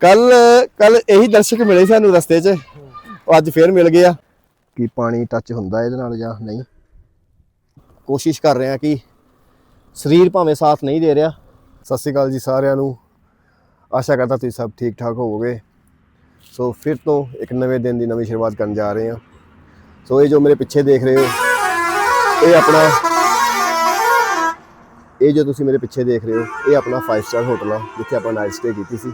ਕੱਲ ਕੱਲ ਇਹੀ ਦਰਸ਼ਕ ਮਿਲੇ ਸਾਨੂੰ ਰਸਤੇ 'ਚ। ਉਹ ਅੱਜ ਫੇਰ ਮਿਲ ਗਏ ਆ। ਕਿ ਪਾਣੀ ਟੱਚ ਹੁੰਦਾ ਇਹਦੇ ਨਾਲ ਜਾਂ ਨਹੀਂ? ਕੋਸ਼ਿਸ਼ ਕਰ ਰਹੇ ਆ ਕਿ ਸਰੀਰ ਭਾਵੇਂ ਸਾਥ ਨਹੀਂ ਦੇ ਰਿਹਾ। ਸਤਿ ਸ਼੍ਰੀ ਅਕਾਲ ਜੀ ਸਾਰਿਆਂ ਨੂੰ। ਆਸ਼ਾ ਕਰਦਾ ਤੁਸੀਂ ਸਭ ਠੀਕ ਠਾਕ ਹੋਵੋਗੇ। ਸੋ ਫਿਰ ਤੋਂ ਇੱਕ ਨਵੇਂ ਦਿਨ ਦੀ ਨਵੀਂ ਸ਼ੁਰੂਆਤ ਕਰਨ ਜਾ ਰਹੇ ਹਾਂ ਸੋ ਇਹ ਜੋ ਮੇਰੇ ਪਿੱਛੇ ਦੇਖ ਰਹੇ ਹੋ, ਇਹ ਆਪਣਾ ਇਹ ਜੋ ਤੁਸੀਂ ਮੇਰੇ ਪਿੱਛੇ ਦੇਖ ਰਹੇ ਹੋ, ਇਹ ਆਪਣਾ 5 ਸਟਾਰ ਹੋਟਲ ਆ, ਜਿੱਥੇ ਆਪਾਂ ਨਾਈਟ ਸਟੇ ਕੀਤੀ ਸੀ।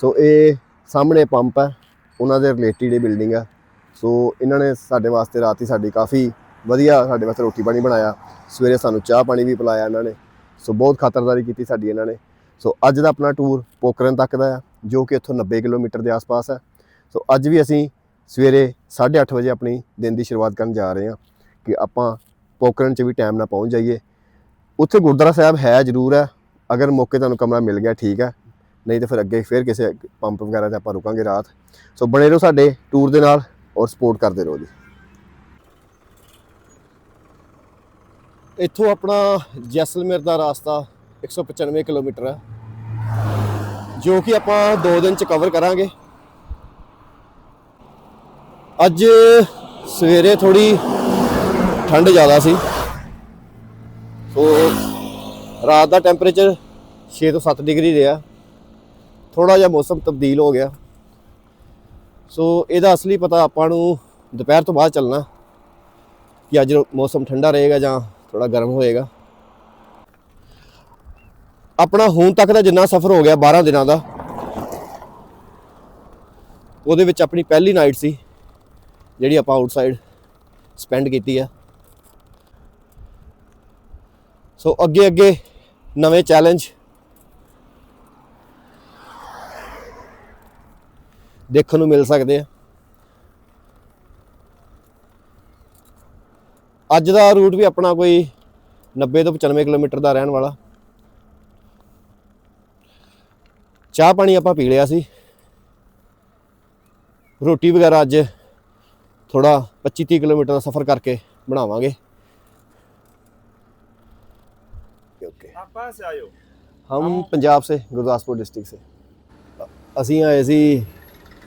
ਸੋ ਇਹ ਸਾਹਮਣੇ ਪੰਪ ਹੈ, ਉਹਨਾਂ ਦੇ ਰਿਲੇਟਡ ਇਹ ਬਿਲਡਿੰਗ ਹੈ ਸੋ ਇਹਨਾਂ ਨੇ ਸਾਡੇ ਵਾਸਤੇ ਰਾਤੀ ਸਾਡੀ ਕਾਫੀ ਵਧੀਆ ਸਾਡੇ ਵਾਸਤੇ ਰੋਟੀ ਪਾਣੀ ਬਣਾਇਆ। ਸਵੇਰੇ ਸਾਨੂੰ ਚਾਹ ਪਾਣੀ ਵੀ ਪਿਲਾਇਆ ਇਹਨਾਂ ਨੇ। ਸੋ ਬਹੁਤ ਖਾਤਰਦਾਰੀ ਕੀਤੀ ਸਾਡੀ ਇਹਨਾਂ ਨੇ। ਸੋ ਅੱਜ ਦਾ ਆਪਣਾ ਟੂਰ ਪੋਕਰਨ ਤੱਕ ਦਾ ਹੈ ਜੋ ਕਿ ਇੱਥੋਂ 90 ਕਿਲੋਮੀਟਰ ਦੇ ਆਸ-ਪਾਸ ਹੈ। ਸੋ ਅੱਜ ਵੀ ਅਸੀਂ ਸਵੇਰੇ 8:30 ਵਜੇ ਆਪਣੀ ਦਿਨ ਦੀ ਸ਼ੁਰੂਆਤ ਕਰਨ ਜਾ ਰਹੇ ਹਾਂ ਕਿ ਆਪਾਂ ਪੋਕਰਨ 'ਚ ਵੀ ਟਾਈਮ ਨਾਲ ਪਹੁੰਚ ਜਾਈਏ। ਉੱਥੇ ਗੁਰਦੁਆਰਾ ਸਾਹਿਬ ਹੈ ਜ਼ਰੂਰ ਹੈ। ਅਗਰ ਮੌਕੇ ਤੁਹਾਨੂੰ ਕਮਰਾ ਮਿਲ ਗਿਆ, ਠੀਕ ਹੈ। ਨਹੀਂ ਤਾਂ ਫਿਰ ਅੱਗੇ ਫਿਰ ਕਿਸੇ ਪੰਪ ਵਗੈਰਾ ਤੇ ਆਪਾਂ ਰੁਕਾਂਗੇ ਰਾਤ। ਸੋ ਬਣੇ ਰਹੋ ਸਾਡੇ ਟੂਰ ਦੇ ਨਾਲ ਔਰ ਸਪੋਰਟ ਕਰਦੇ ਰਹੋ ਜੀ। ਇੱਥੋਂ ਆਪਣਾ ਜੈਸਲਮੇਰ ਦਾ ਰਾਸਤਾ 195 ਕਿਲੋਮੀਟਰ ਹੈ, ਜੋ ਕਿ ਆਪਾਂ 2 ਦਿਨ ਚ ਕਵਰ ਕਰਾਂਗੇ। ਅੱਜ ਸਵੇਰੇ ਥੋੜੀ ਠੰਡ ਜ਼ਿਆਦਾ ਸੀ। ਸੋ ਰਾਤ ਦਾ ਟੈਂਪਰੇਚਰ 6 ਤੋਂ 7 ਡਿਗਰੀ ਰਿਹਾ। ਥੋੜਾ ਜਿਹਾ ਮੌਸਮ ਤਬਦੀਲ ਹੋ ਗਿਆ। ਸੋ ਇਹਦਾ ਅਸਲੀ ਪਤਾ ਆਪਾਂ ਨੂੰ ਦੁਪਹਿਰ ਤੋਂ ਬਾਅਦ ਚੱਲਣਾ। ਕਿ ਅੱਜ ਮੌਸਮ ਠੰਡਾ ਰਹੇਗਾ ਜਾਂ ਥੋੜਾ ਗਰਮ ਹੋਏਗਾ। ਆਪਣਾ ਹੁਣ ਤੱਕ ਦਾ ਜਿੰਨਾ ਸਫ਼ਰ ਹੋ ਗਿਆ 12 ਦਿਨਾਂ ਦਾ, ਉਹਦੇ ਵਿੱਚ ਆਪਣੀ ਪਹਿਲੀ ਨਾਈਟ ਸੀ, ਜਿਹੜੀ ਆਪਾਂ ਆਊਟਸਾਈਡ ਸਪੈਂਡ ਕੀਤੀ ਆ। ਸੋ ਅੱਗੇ ਅੱਗੇ ਨਵੇਂ ਚੈਲੰਜ ਦੇਖਣ ਨੂੰ ਮਿਲ ਸਕਦੇ ਆ ਅੱਜ ਦਾ ਰੂਟ ਵੀ ਆਪਣਾ ਕੋਈ 90 ਤੋਂ 95 ਕਿਲੋਮੀਟਰ ਦਾ ਰਹਿਣ ਵਾਲਾ ਚਾਹ ਪਾਣੀ ਆਪਾਂ ਪੀ ਲਿਆ ਸੀ ਰੋਟੀ ਵਗੈਰਾ ਅੱਜ ਥੋੜਾ 25 30 ਕਿਲੋਮੀਟਰ ਦਾ ਸਫ਼ਰ ਕਰਕੇ ਬਣਾਵਾਂਗੇ ओके आप कहाँ से आए हो ਹਮ ਪੰਜਾਬ ਸੇ ਗੁਰਦਾਸਪੁਰ ਡਿਸਟ੍ਰਿਕਟ ਸੇ ਅਸੀਂ ਆਏ ਸੀ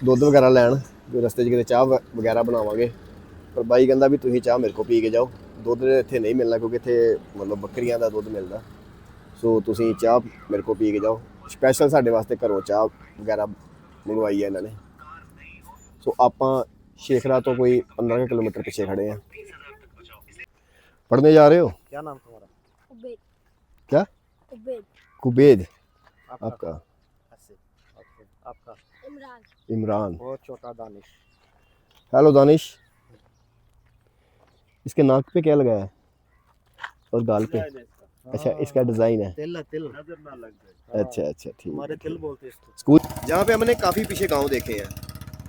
ਦੁੱਧ ਵਗੈਰਾ ਲੈਣ ਜੋ ਰਸਤੇ 'ਚ ਕਿਤੇ ਚਾਹ ਵ- ਵਗੈਰਾ ਬਣਾਵਾਂਗੇ ਪਰ ਬਾਈ ਕਹਿੰਦਾ ਵੀ ਤੁਸੀਂ ਚਾਹ ਮੇਰੇ ਕੋ ਪੀ ਕੇ ਜਾਓ ਦੁੱਧ ਇੱਥੇ ਨਹੀਂ ਮਿਲਣਾ ਕਿਉਂਕਿ ਇੱਥੇ ਮਤਲਬ ਬੱਕਰੀਆਂ ਦਾ ਦੁੱਧ ਮਿਲਦਾ ਸੋ ਤੁਸੀਂ ਚਾਹ ਮੇਰੇ ਕੋ ਪੀ ਕੇ ਜਾਓ ਸਪੈਸ਼ਲ ਸਾਡੇ ਵਾਸਤੇ ਘਰੋਂ ਚਾਹ ਵਗੈਰਾ ਮੰਗਵਾਈ ਹੈ ਇਹਨਾਂ ਨੇ ਸੋ ਆਪਾਂ ਸ਼ੇਖਰਾ ਤੋਂ ਕੋਈ 15 ਕੁ ਕਿਲੋਮੀਟਰ ਪਿੱਛੇ ਖੜੇ ਆ ਪੜ੍ਹਨੇ ਜਾ ਰਹੇ ਹੋ क्या नाम तुम्हारा उबेद क्या उबेद कुबेद आपका आपका अस्सी ओके आपका इमरान इमरान। बहुत छोटा दानिश। हेलो दानिश। इसके नाक पे क्या लगाया है? और गाल पे? अच्छा इसका डिज़ाइन है। तिल तिल। नज़र ना लग जाए। अच्छा अच्छा ठीक। हमारे तिल बोलते हैं इसको। स्कूल जहाँ पे हमने काफ़ी पीछे गाँव देखे हैं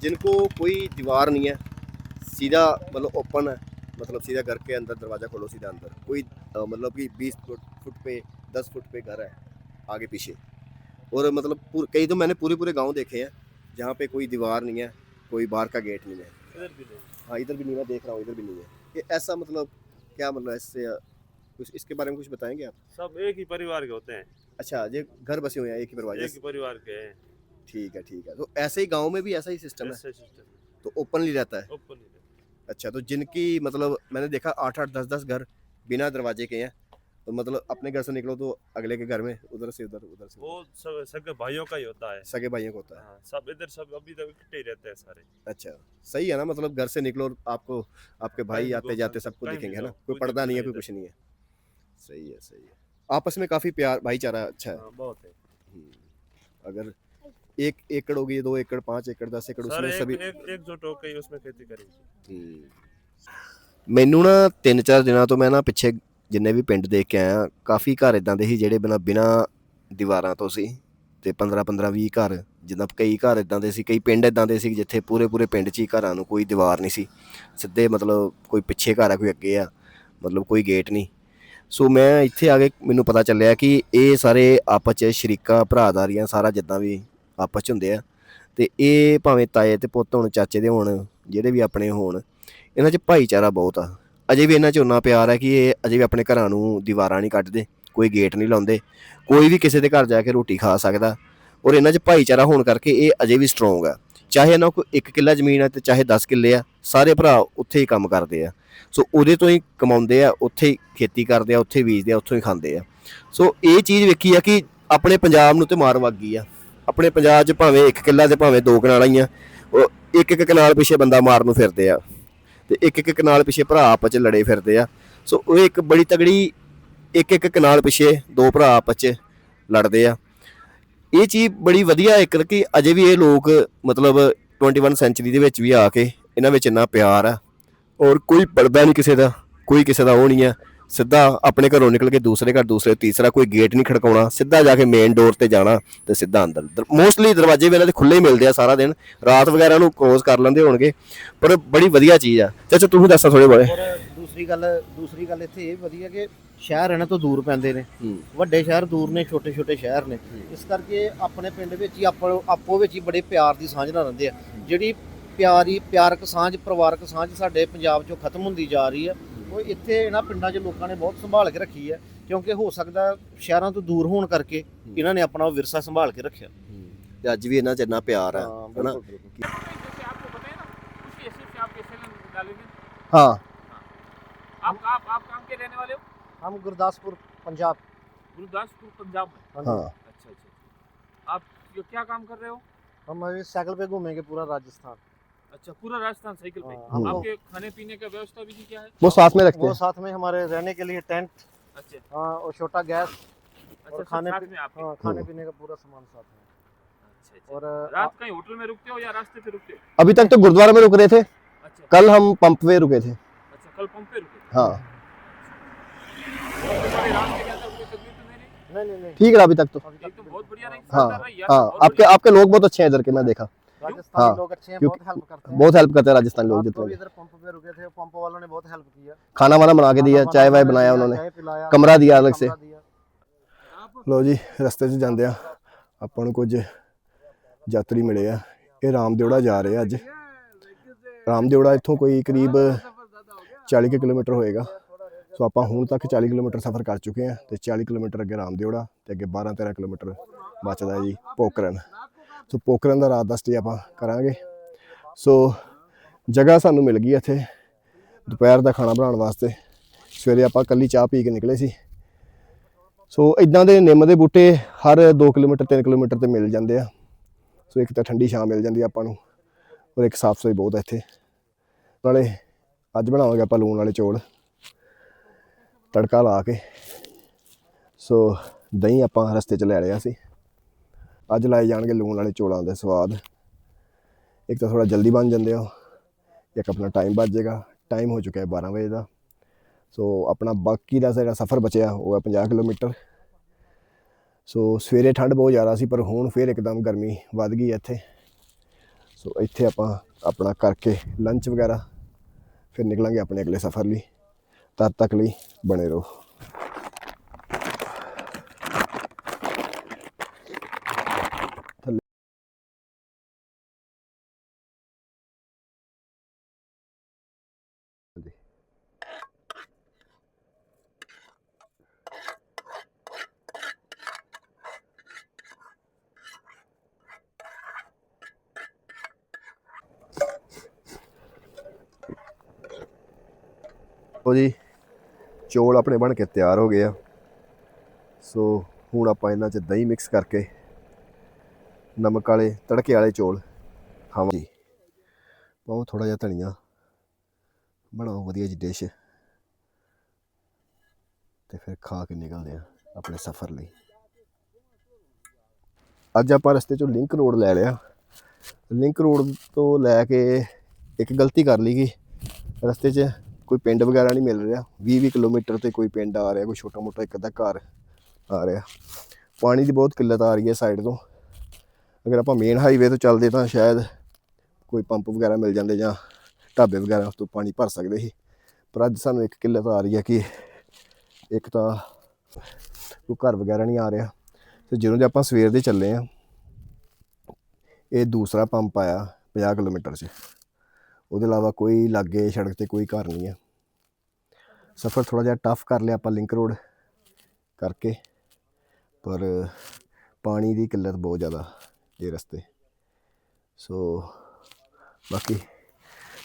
जिनको कोई दीवार नहीं है सीधा मतलब ओपन है मतलब सीधा घर के अंदर दरवाज़ा खोलो सीधा अंदर। कोई मतलब कि 20 फुट फुट पे 10 फुट पे घर है आगे पीछे। और मतलब पूर, कई तो मैंने पूरे पूरे गाँव देखे हैं जहाँ पे कोई दीवार नहीं है कोई बाहर का गेट नहीं है। इधर भी नहीं हाँ। इधर भी नहीं मैं देख रहा हूँ इधर भी नहीं है। ये ऐसा मतलब क्या मतलब इससे कुछ इसके बारे में कुछ बताएँगे आप? सब एक ही परिवार के होते हैं। अच्छा ये घर बसे हुए हैं एक ही परिवार एक ही परिवार के हैं। ठीक है ठीक है। तो ऐसे ही गाँव में भी ऐसा ही सिस्टम है? तो ओपनली रहता है? ओपन रहता अच्छा तो जिनकी मतलब मैंने देखा आठ आठ दस दस घर बिना दरवाजे के हैं तो मतलब अपने घर से निकलो तो अगले के घर में उधर से उधर उधर से है। वो सब सगे भाइयों का ही होता है सगे भाइयों को होता है हाँ, सब इधर सब अभी तक इकट्ठे ही रहते हैं सारे अच्छा सही है ना मतलब घर से निकलो और आपको आपके भाई कहीं भी आते घूम जाते सकते, सबको कहीं भी दिखेंगे है ना जाओ, कोई कोई पर्दा नहीं है दिक्कत कोई नहीं कुछ नहीं है सही है सही है आपस में काफी प्यार भाईचारा अच्छा है हाँ, बहुत है हम्म। अगर एक एकड़ होगी दो एकड़ पांच एकड़ दस एकड़ सारे उसमें एक, सभी एक एकजुट होकर ही उसमें खेती करेंगे ਮੈਨੂੰ ਨਾ 3-4 ਦਿਨਾਂ ਤੋਂ ਮੈਂ ਨਾ ਪਿੱਛੇ ਜਿੰਨੇ ਵੀ ਪਿੰਡ ਦੇਖ ਕੇ ਆਇਆ, ਕਾਫੀ ਘਰ ਇਦਾਂ ਦੇ ਸੀ ਜਿਹੜੇ ਬਿਨਾ ਬਿਨਾ ਦੀਵਾਰਾਂ ਤੋਂ ਸੀ ਤੇ 15-15 20 ਘਰ, ਜਿੱਦਾਂ ਕਈ ਘਰ ਇਦਾਂ ਦੇ ਸੀ, ਕਈ ਪਿੰਡ ਇਦਾਂ ਦੇ ਸੀ ਜਿੱਥੇ ਪੂਰੇ ਪੂਰੇ ਪਿੰਡ 'ਚ ਹੀ ਘਰਾਂ ਨੂੰ ਕੋਈ ਦੀਵਾਰ ਨਹੀਂ ਸੀ। ਸਿੱਧੇ ਮਤਲਬ ਕੋਈ ਪਿੱਛੇ ਘਰ ਆ, ਕੋਈ ਅੱਗੇ ਆ, ਮਤਲਬ ਕੋਈ ਗੇਟ ਨਹੀਂ। ਸੋ ਮੈਂ ਇੱਥੇ ਆ ਕੇ ਮੈਨੂੰ ਪਤਾ ਚੱਲਿਆ ਕਿ ਇਹ ਸਾਰੇ ਆਪਸ 'ਚ ਸ਼ਰੀਕਾ, ਭਰਾਦਾਰੀਆਂ, ਸਾਰਾ ਜਿੱਦਾਂ ਵੀ ਆਪਸ 'ਚ ਹੁੰਦੇ ਆ। ਤੇ ਇਹ ਭਾਵੇਂ ਤਾਏ ਤੇ ਪੁੱਤ ਹੋਣ, ਚਾਚੇ ਦੇ ਹੋਣ, ਜਿਹੜੇ ਵੀ ਆਪਣੇ ਹੋਣ, ਇਹਨਾਂ 'ਚ ਭਾਈਚਾਰਾ ਬਹੁਤ ਆ। ਅਜੇ ਵੀ ਇਹਨਾਂ 'ਚ ਉਨਾ ਪਿਆਰ ਹੈ ਕਿ ਇਹ ਅਜੇ ਵੀ ਆਪਣੇ ਘਰਾਂ ਨੂੰ ਦੀਵਾਰਾਂ ਨਹੀਂ ਕੱਢਦੇ, ਕੋਈ ਗੇਟ ਨਹੀਂ ਲਾਉਂਦੇ, ਕੋਈ ਵੀ ਕਿਸੇ ਦੇ ਘਰ ਜਾ ਕੇ ਰੋਟੀ ਖਾ ਸਕਦਾ ਔਰ ਇਹਨਾਂ 'ਚ ਭਾਈਚਾਰਾ ਹੋਣ ਕਰਕੇ ਇਹ ਅਜੇ ਵੀ ਸਟਰੋਂਗ ਆ। ਚਾਹੇ ਇਹਨਾਂ ਕੋਲ 1 ਕਿੱਲਾ ਜ਼ਮੀਨ ਆ ਤੇ ਚਾਹੇ 10 ਕਿੱਲੇ ਆ, ਸਾਰੇ ਭਰਾ ਉੱਥੇ ਹੀ ਕੰਮ ਕਰਦੇ ਆ। ਸੋ ਉਹਦੇ ਤੋਂ ਹੀ ਕਮਾਉਂਦੇ ਆ, ਉੱਥੇ ਹੀ ਖੇਤੀ ਕਰਦੇ ਆ, ਉੱਥੇ ਬੀਜਦੇ ਆ, ਉੱਥੋਂ ਹੀ ਖਾਂਦੇ ਆ। ਸੋ ਇਹ ਚੀਜ਼ ਵੇਖੀ ਆ ਕਿ ਆਪਣੇ ਪੰਜਾਬ ਨੂੰ ਤੇ ਮਾਰ ਵੱਗ ਗਈ ਆ। ਆਪਣੇ ਪੰਜਾਬ 'ਚ ਭਾਵੇਂ 1 ਕਿੱਲਾ ਤੇ ਭਾਵੇਂ 2 ਕਨਾਲਾਂ ਹੀ ਆ, ਉਹ ਇੱਕ ਇੱਕ ਕਨਾਲ ਪਿੱਛੇ ਬੰਦਾ ਮਾਰਨ ਨੂੰ ਫਿਰਦੇ ਆ। ਤੇ ਇੱਕ ਇੱਕ ਕਨਾਲ ਪਿੱਛੇ ਭਰਾ ਆਪਸ 'ਚ ਲੜੇ ਫਿਰਦੇ ਆ। ਸੋ ਉਹ ਇੱਕ ਬੜੀ ਤਗੜੀ ਇੱਕ ਇੱਕ ਕਨਾਲ ਪਿੱਛੇ ਦੋ ਭਰਾ ਆਪਸ 'ਚ ਲੜਦੇ ਆ। ਇਹ ਚੀਜ਼ ਬੜੀ ਵਧੀਆ ਇੱਕ, ਕਿ ਅਜੇ ਵੀ ਇਹ ਲੋਕ ਮਤਲਬ 21 ਸੈਂਚਰੀ ਦੇ ਵਿੱਚ ਵੀ ਆ ਕੇ ਇਹਨਾਂ ਵਿੱਚ ਇੰਨਾ ਪਿਆਰ ਆ। ਔਰ ਕੋਈ ਪਰਦਾ ਨਹੀਂ ਕਿਸੇ ਦਾ, ਕੋਈ ਕਿਸੇ ਦਾ ਉਹ ਨਹੀਂ ਆ। ਸਿੱਧਾ ਆਪਣੇ ਘਰੋਂ ਨਿਕਲ ਕੇ ਦੂਸਰੇ ਘਰ ਦੂਸਰੇ ਤੀਸਰਾ ਕੋਈ ਗੇਟ ਨਹੀਂ ਖੜਕਾਉਣਾ ਸਿੱਧਾ ਜਾ ਕੇ ਮੇਨ ਡੋਰ ਤੇ ਜਾਣਾ ਤੇ ਸਿੱਧਾ ਅੰਦਰ। ਮੋਸਟਲੀ ਦਰਵਾਜ਼ੇ ਵੀ ਇਹਨਾਂ ਦੇ ਖੁੱਲੇ ਹੀ ਮਿਲਦੇ ਆ ਸਾਰਾ ਦਿਨ। ਰਾਤ ਵਗੈਰਾ ਨੂੰ ਕਲੋਜ਼ ਕਰ ਲੈਂਦੇ ਹੋਣਗੇ ਪਰ ਬੜੀ ਵਧੀਆ ਚੀਜ਼ ਆ। ਚਾਚਾ ਤੁਸੀਂ ਦੱਸੋ ਥੋੜੇ ਬਾਰੇ। ਔਰ ਦੂਸਰੀ ਗੱਲ ਦੂਸਰੀ ਗੱਲ ਇੱਥੇ ਇਹ ਵਧੀਆ ਕਿ ਸ਼ਹਿਰ ਇਹਨਾਂ ਤੋਂ ਦੂਰ ਪੈਂਦੇ ਨੇ। ਵੱਡੇ ਸ਼ਹਿਰ ਦੂਰ ਨੇ ਛੋਟੇ ਛੋਟੇ ਸ਼ਹਿਰ ਨੇ। ਇਸ ਕਰਕੇ ਆਪਣੇ ਪਿੰਡ ਵਿੱਚ ਹੀ ਆਪੋ ਆਪੋ ਵਿੱਚ ਹੀ ਬੜੇ ਪਿਆਰ ਦੀ ਸਾਂਝ ਨਾਲ ਰਹਿੰਦੇ ਆ। ਜਿਹੜੀ ਪਿਆਰੀ ਪਿਆਰਕ ਸਾਂਝ ਪਰਿਵਾਰਕ ਸਾਂਝ ਸਾਡੇ ਪੰਜਾਬ ਚੋਂ ਖਤਮ ਹੁੰਦੀ ਜਾ ਰਹੀ ਹੈ ਉਹ ਇੱਥੇ ਇਹਨਾਂ ਪਿੰਡਾਂ 'ਚ ਲੋਕਾਂ ਨੇ ਬਹੁਤ ਸੰਭਾਲ ਕੇ ਰੱਖੀ ਹੈ ਕਿਉਂਕਿ ਹੋ ਸਕਦਾ ਸ਼ਹਿਰਾਂ ਤੋਂ ਦੂਰ ਹੋਣ ਕਰਕੇ ਇਹਨਾਂ ਨੇ ਆਪਣਾ ਉਹ ਵਿਰਸਾ ਸੰਭਾਲ ਕੇ ਰੱਖਿਆ ਤੇ ਅੱਜ ਵੀ ਇਹਨਾਂ 'ਚ ਇੰਨਾ ਪਿਆਰ ਆ ਹਾਂ ਹਨਾ ਬਿਲਕੁਲ ਬਿਲਕੁਲ जैसे आपको बताया ना उसी हिसाब से आप कैसे डालेंगे ਹਾਂ आप आप आप कहाँ के रहने वाले हो हम गुरदासपुर पंजाब गुरदासपुर पंजाब में हाँ हाँ अच्छा अच्छा आप ये क्या काम कर रहे हो हम अभी साइकिल पे घूमेंगे पूरा राजस्थान अच्छा पूरा राजस्थान साइकिल पे? हाँ, आपके खाने पीने का व्यवस्था भी क्या है? वो साथ में रखते वो हैं। साथ में हमारे रहने के लिए टेंट अच्छा। हाँ और छोटा गैस अच्छा खाने साथ पी- में आपके? हाँ खाने पीने का पूरा सामान साथ में। अच्छा अच्छा। और रात कहीं होटल में रुकते हो या रास्ते पे रुकते हो? अभी तक तो गुरुद्वारा में रुक रहे थे। अच्छा। कल हम पंप वे रुके थे। अच्छा कल पंप पे रुके। हाँ। और तुम्हारे रास्ते के अंदर कोई तकलीफ़ तो नहीं रही? नहीं नहीं नहीं। ठीक रहा अभी तक तो। अभी बहुत बढ़िया हाँ, शानदार रही, यार, हाँ आपके आपके लोग बहुत अच्छे हैं इधर के मैं देखा। राजस्थानी हाँ, लोग अच्छे हैं क्योंकि- बहुत हेल्प करते हैं बहुत हेल्प करते हैं राजस्थानी लोग रात को जितने भी भी इधर पंप पे रुके थे पंप वालों ने बहुत हेल्प किया खाना वाना बना के दिया खाना चाय वाय बनाया, बनाया उन्होंने चाय पिलाया कमरा दिया अलग से कमरा दिया। ਲੋ ਜੀ ਰਸਤੇ 'ਚ ਜਾਂਦੇ ਆ ਆਪਾਂ ਨੂੰ ਕੁਝ ਯਾਤਰੀ ਮਿਲੇ ਆ ਇਹ ਰਾਮਦੇਵੜਾ ਜਾ ਰਹੇ ਆ ਅੱਜ ਰਾਮਦੇਵੜਾ ਇੱਥੋਂ ਕੋਈ ਕਰੀਬ 40 ਕੁ ਕਿਲੋਮੀਟਰ ਹੋਏਗਾ ਸੋ ਆਪਾਂ ਹੁਣ ਤੱਕ 40 ਕਿਲੋਮੀਟਰ ਸਫ਼ਰ ਕਰ ਚੁੱਕੇ ਆ ਤੇ 40 ਕਿਲੋਮੀਟਰ ਅੱਗੇ ਰਾਮਦੇਵੜਾ ਤੇ ਅੱਗੇ 12 13 ਕਿਲੋਮੀਟਰ ਬਚਦਾ ਜੀ ਪੋਕਰਨ ਸੋ ਪੋਕਰਨ ਦਾ ਰਾਤ ਦਾ ਸਟੇ ਆਪਾਂ ਕਰਾਂਗੇ। ਸੋ ਜਗ੍ਹਾ ਸਾਨੂੰ ਮਿਲ ਗਈ ਇੱਥੇ ਦੁਪਹਿਰ ਦਾ ਖਾਣਾ ਬਣਾਉਣ ਵਾਸਤੇ। ਸਵੇਰੇ ਆਪਾਂ ਕੱਲੀ ਚਾਹ ਪੀ ਕੇ ਨਿਕਲੇ ਸੀ। ਸੋ ਇਦਾਂ ਦੇ ਨਿੰਮ ਦੇ ਬੂਟੇ ਹਰ 2 ਕਿਲੋਮੀਟਰ 3 ਕਿਲੋਮੀਟਰ ਤੇ ਮਿਲ ਜਾਂਦੇ ਆ। ਸੋ ਇੱਕ ਤਾਂ ਠੰਡੀ ਛਾਂ ਮਿਲ ਜਾਂਦੀ ਆਪਾਂ ਨੂੰ ਔਰ ਇੱਕ ਸਾਫ਼ ਸਫ਼ਾਈ ਬਹੁਤ ਹੈ ਇੱਥੇ। ਨਾਲੇ ਅੱਜ ਬਣਾਵਾਂਗੇ ਆਪਾਂ ਲੂਣ ਵਾਲੇ ਚੌਲ। ਤੜਕਾ ਲਾ ਕੇ। ਸੋ ਦਹੀਂ ਆਪਾਂ ਰਸਤੇ 'ਚ ਲੈ ਲਿਆ ਸੀ। ਅੱਜ ਲਾਏ ਜਾਣਗੇ ਲੂਣ ਵਾਲੇ ਚੌਲਾਂ ਦੇ ਸਵਾਦ। ਇੱਕ ਤਾਂ ਥੋੜਾ ਜਲਦੀ ਬਣ ਜਾਂਦੇ ਆ ਇੱਕ ਆਪਣਾ ਟਾਈਮ ਬਚ ਜਾਏਗਾ। ਟਾਈਮ ਹੋ ਚੁੱਕਿਆ ਹੈ 12 ਵਜੇ ਦਾ। ਸੋ ਆਪਣਾ ਬਾਕੀ ਦਾ ਜਿਹੜਾ ਸਫ਼ਰ ਬਚਿਆ, ਉਹ ਹੈ 50 ਕਿਲੋਮੀਟਰ। ਸੋ ਸਵੇਰੇ ਠੰਡ ਬਹੁਤ ਜ਼ਿਆਦਾ ਸੀ, ਪਰ ਹੁਣ ਫੇਰ ਇੱਕਦਮ ਗਰਮੀ ਵੱਧ ਗਈ ਹੈ ਇੱਥੇ। ਸੋ ਇੱਥੇ ਆਪਾਂ ਆਪਣਾ ਕਰਕੇ ਲੰਚ ਵਗੈਰਾ, ਫਿਰ ਨਿਕਲਾਂਗੇ ਆਪਣੇ ਅਗਲੇ ਸਫ਼ਰ ਲਈ। ਤਦ ਤੱਕ ਲਈ ਬਣੇ ਰਹੋ ਥੱਲੇ ਉਹ ਜੀ, ਚੌਲ ਆਪਣੇ ਬਣ ਕੇ ਤਿਆਰ ਹੋ ਗਏ ਆ। ਸੋ ਹੁਣ ਆਪਾਂ ਇਹਨਾਂ 'ਚ ਦਹੀਂ ਮਿਕਸ ਕਰਕੇ ਨਮਕ ਵਾਲੇ, ਤੜਕੇ ਵਾਲੇ ਚੌਲ ਖਾਵਾਂਗੇ। ਬਹੁਤ ਥੋੜਾ ਜਿਹਾ ਧਨੀਆ, ਬਣਾਓ ਵਧੀਆ ਜੀ ਡਿਸ਼ ਤੇ ਫਿਰ ਖਾ ਕੇ ਨਿਕਲਦੇ ਆ ਆਪਣੇ ਸਫ਼ਰ ਲਈ। ਅੱਜ ਆਪਾਂ ਰਸਤੇ 'ਚੋਂ ਲਿੰਕ ਰੋਡ ਲੈ ਲਿਆ। ਲਿੰਕ ਰੋਡ ਤੋਂ ਲੈ ਕੇ ਇੱਕ ਗਲਤੀ ਕਰ ਲਈ ਕਿ ਰਸਤੇ 'ਚ। ਕੋਈ ਪਿੰਡ ਵਗੈਰਾ ਨਹੀਂ ਮਿਲ ਰਿਹਾ। 20 20 ਕਿਲੋਮੀਟਰ ਤੇ ਕੋਈ ਪਿੰਡ ਆ ਰਿਹਾ, ਕੋਈ ਛੋਟਾ ਮੋਟਾ ਇੱਕ ਅੱਧਾ ਘਰ ਆ ਰਿਹਾ। ਪਾਣੀ ਦੀ ਬਹੁਤ ਕਿੱਲਤ ਆ ਰਹੀ ਹੈ ਸਾਈਡ ਤੋਂ। ਅਗਰ ਆਪਾਂ ਮੇਨ ਹਾਈਵੇ ਤੋਂ ਚੱਲਦੇ ਤਾਂ ਸ਼ਾਇਦ ਕੋਈ ਪੰਪ ਵਗੈਰਾ ਮਿਲ ਜਾਂਦੇ ਜਾਂ ਢਾਬੇ ਵਗੈਰਾ ਤੋਂ ਪਾਣੀ ਭਰ ਸਕਦੇ ਸੀ। ਪਰ ਅੱਜ ਸਾਨੂੰ ਇੱਕ ਕਿੱਲਤ ਆ ਰਹੀ ਹੈ ਕਿ ਇੱਕ ਤਾਂ ਕੋਈ ਘਰ ਵਗੈਰਾ ਨਹੀਂ ਆ ਰਿਹਾ। ਤੇ ਜਦੋਂ ਦੇ ਆਪਾਂ ਸਵੇਰ ਦੇ ਚੱਲੇ ਆ ਇਹ ਦੂਸਰਾ ਪੰਪ ਆਇਆ 50 ਕਿਲੋਮੀਟਰ 'ਚ। ਉਹਦੇ ਇਲਾਵਾ ਕੋਈ ਲਾਗੇ ਸੜਕ ਤੇ ਕੋਈ ਘਰ ਨਹੀਂ ਹੈ ਸਫ਼ਰ ਥੋੜਾ ਜਿਹਾ ਟਫ ਕਰ ਲਿਆ ਆਪਾਂ ਲਿੰਕ ਰੋਡ ਕਰਕੇ ਪਰ ਪਾਣੀ ਦੀ ਕਿੱਲਤ ਬਹੁਤ ਜ਼ਿਆਦਾ ਇਹ ਰਸਤੇ। ਸੋ ਬਾਕੀ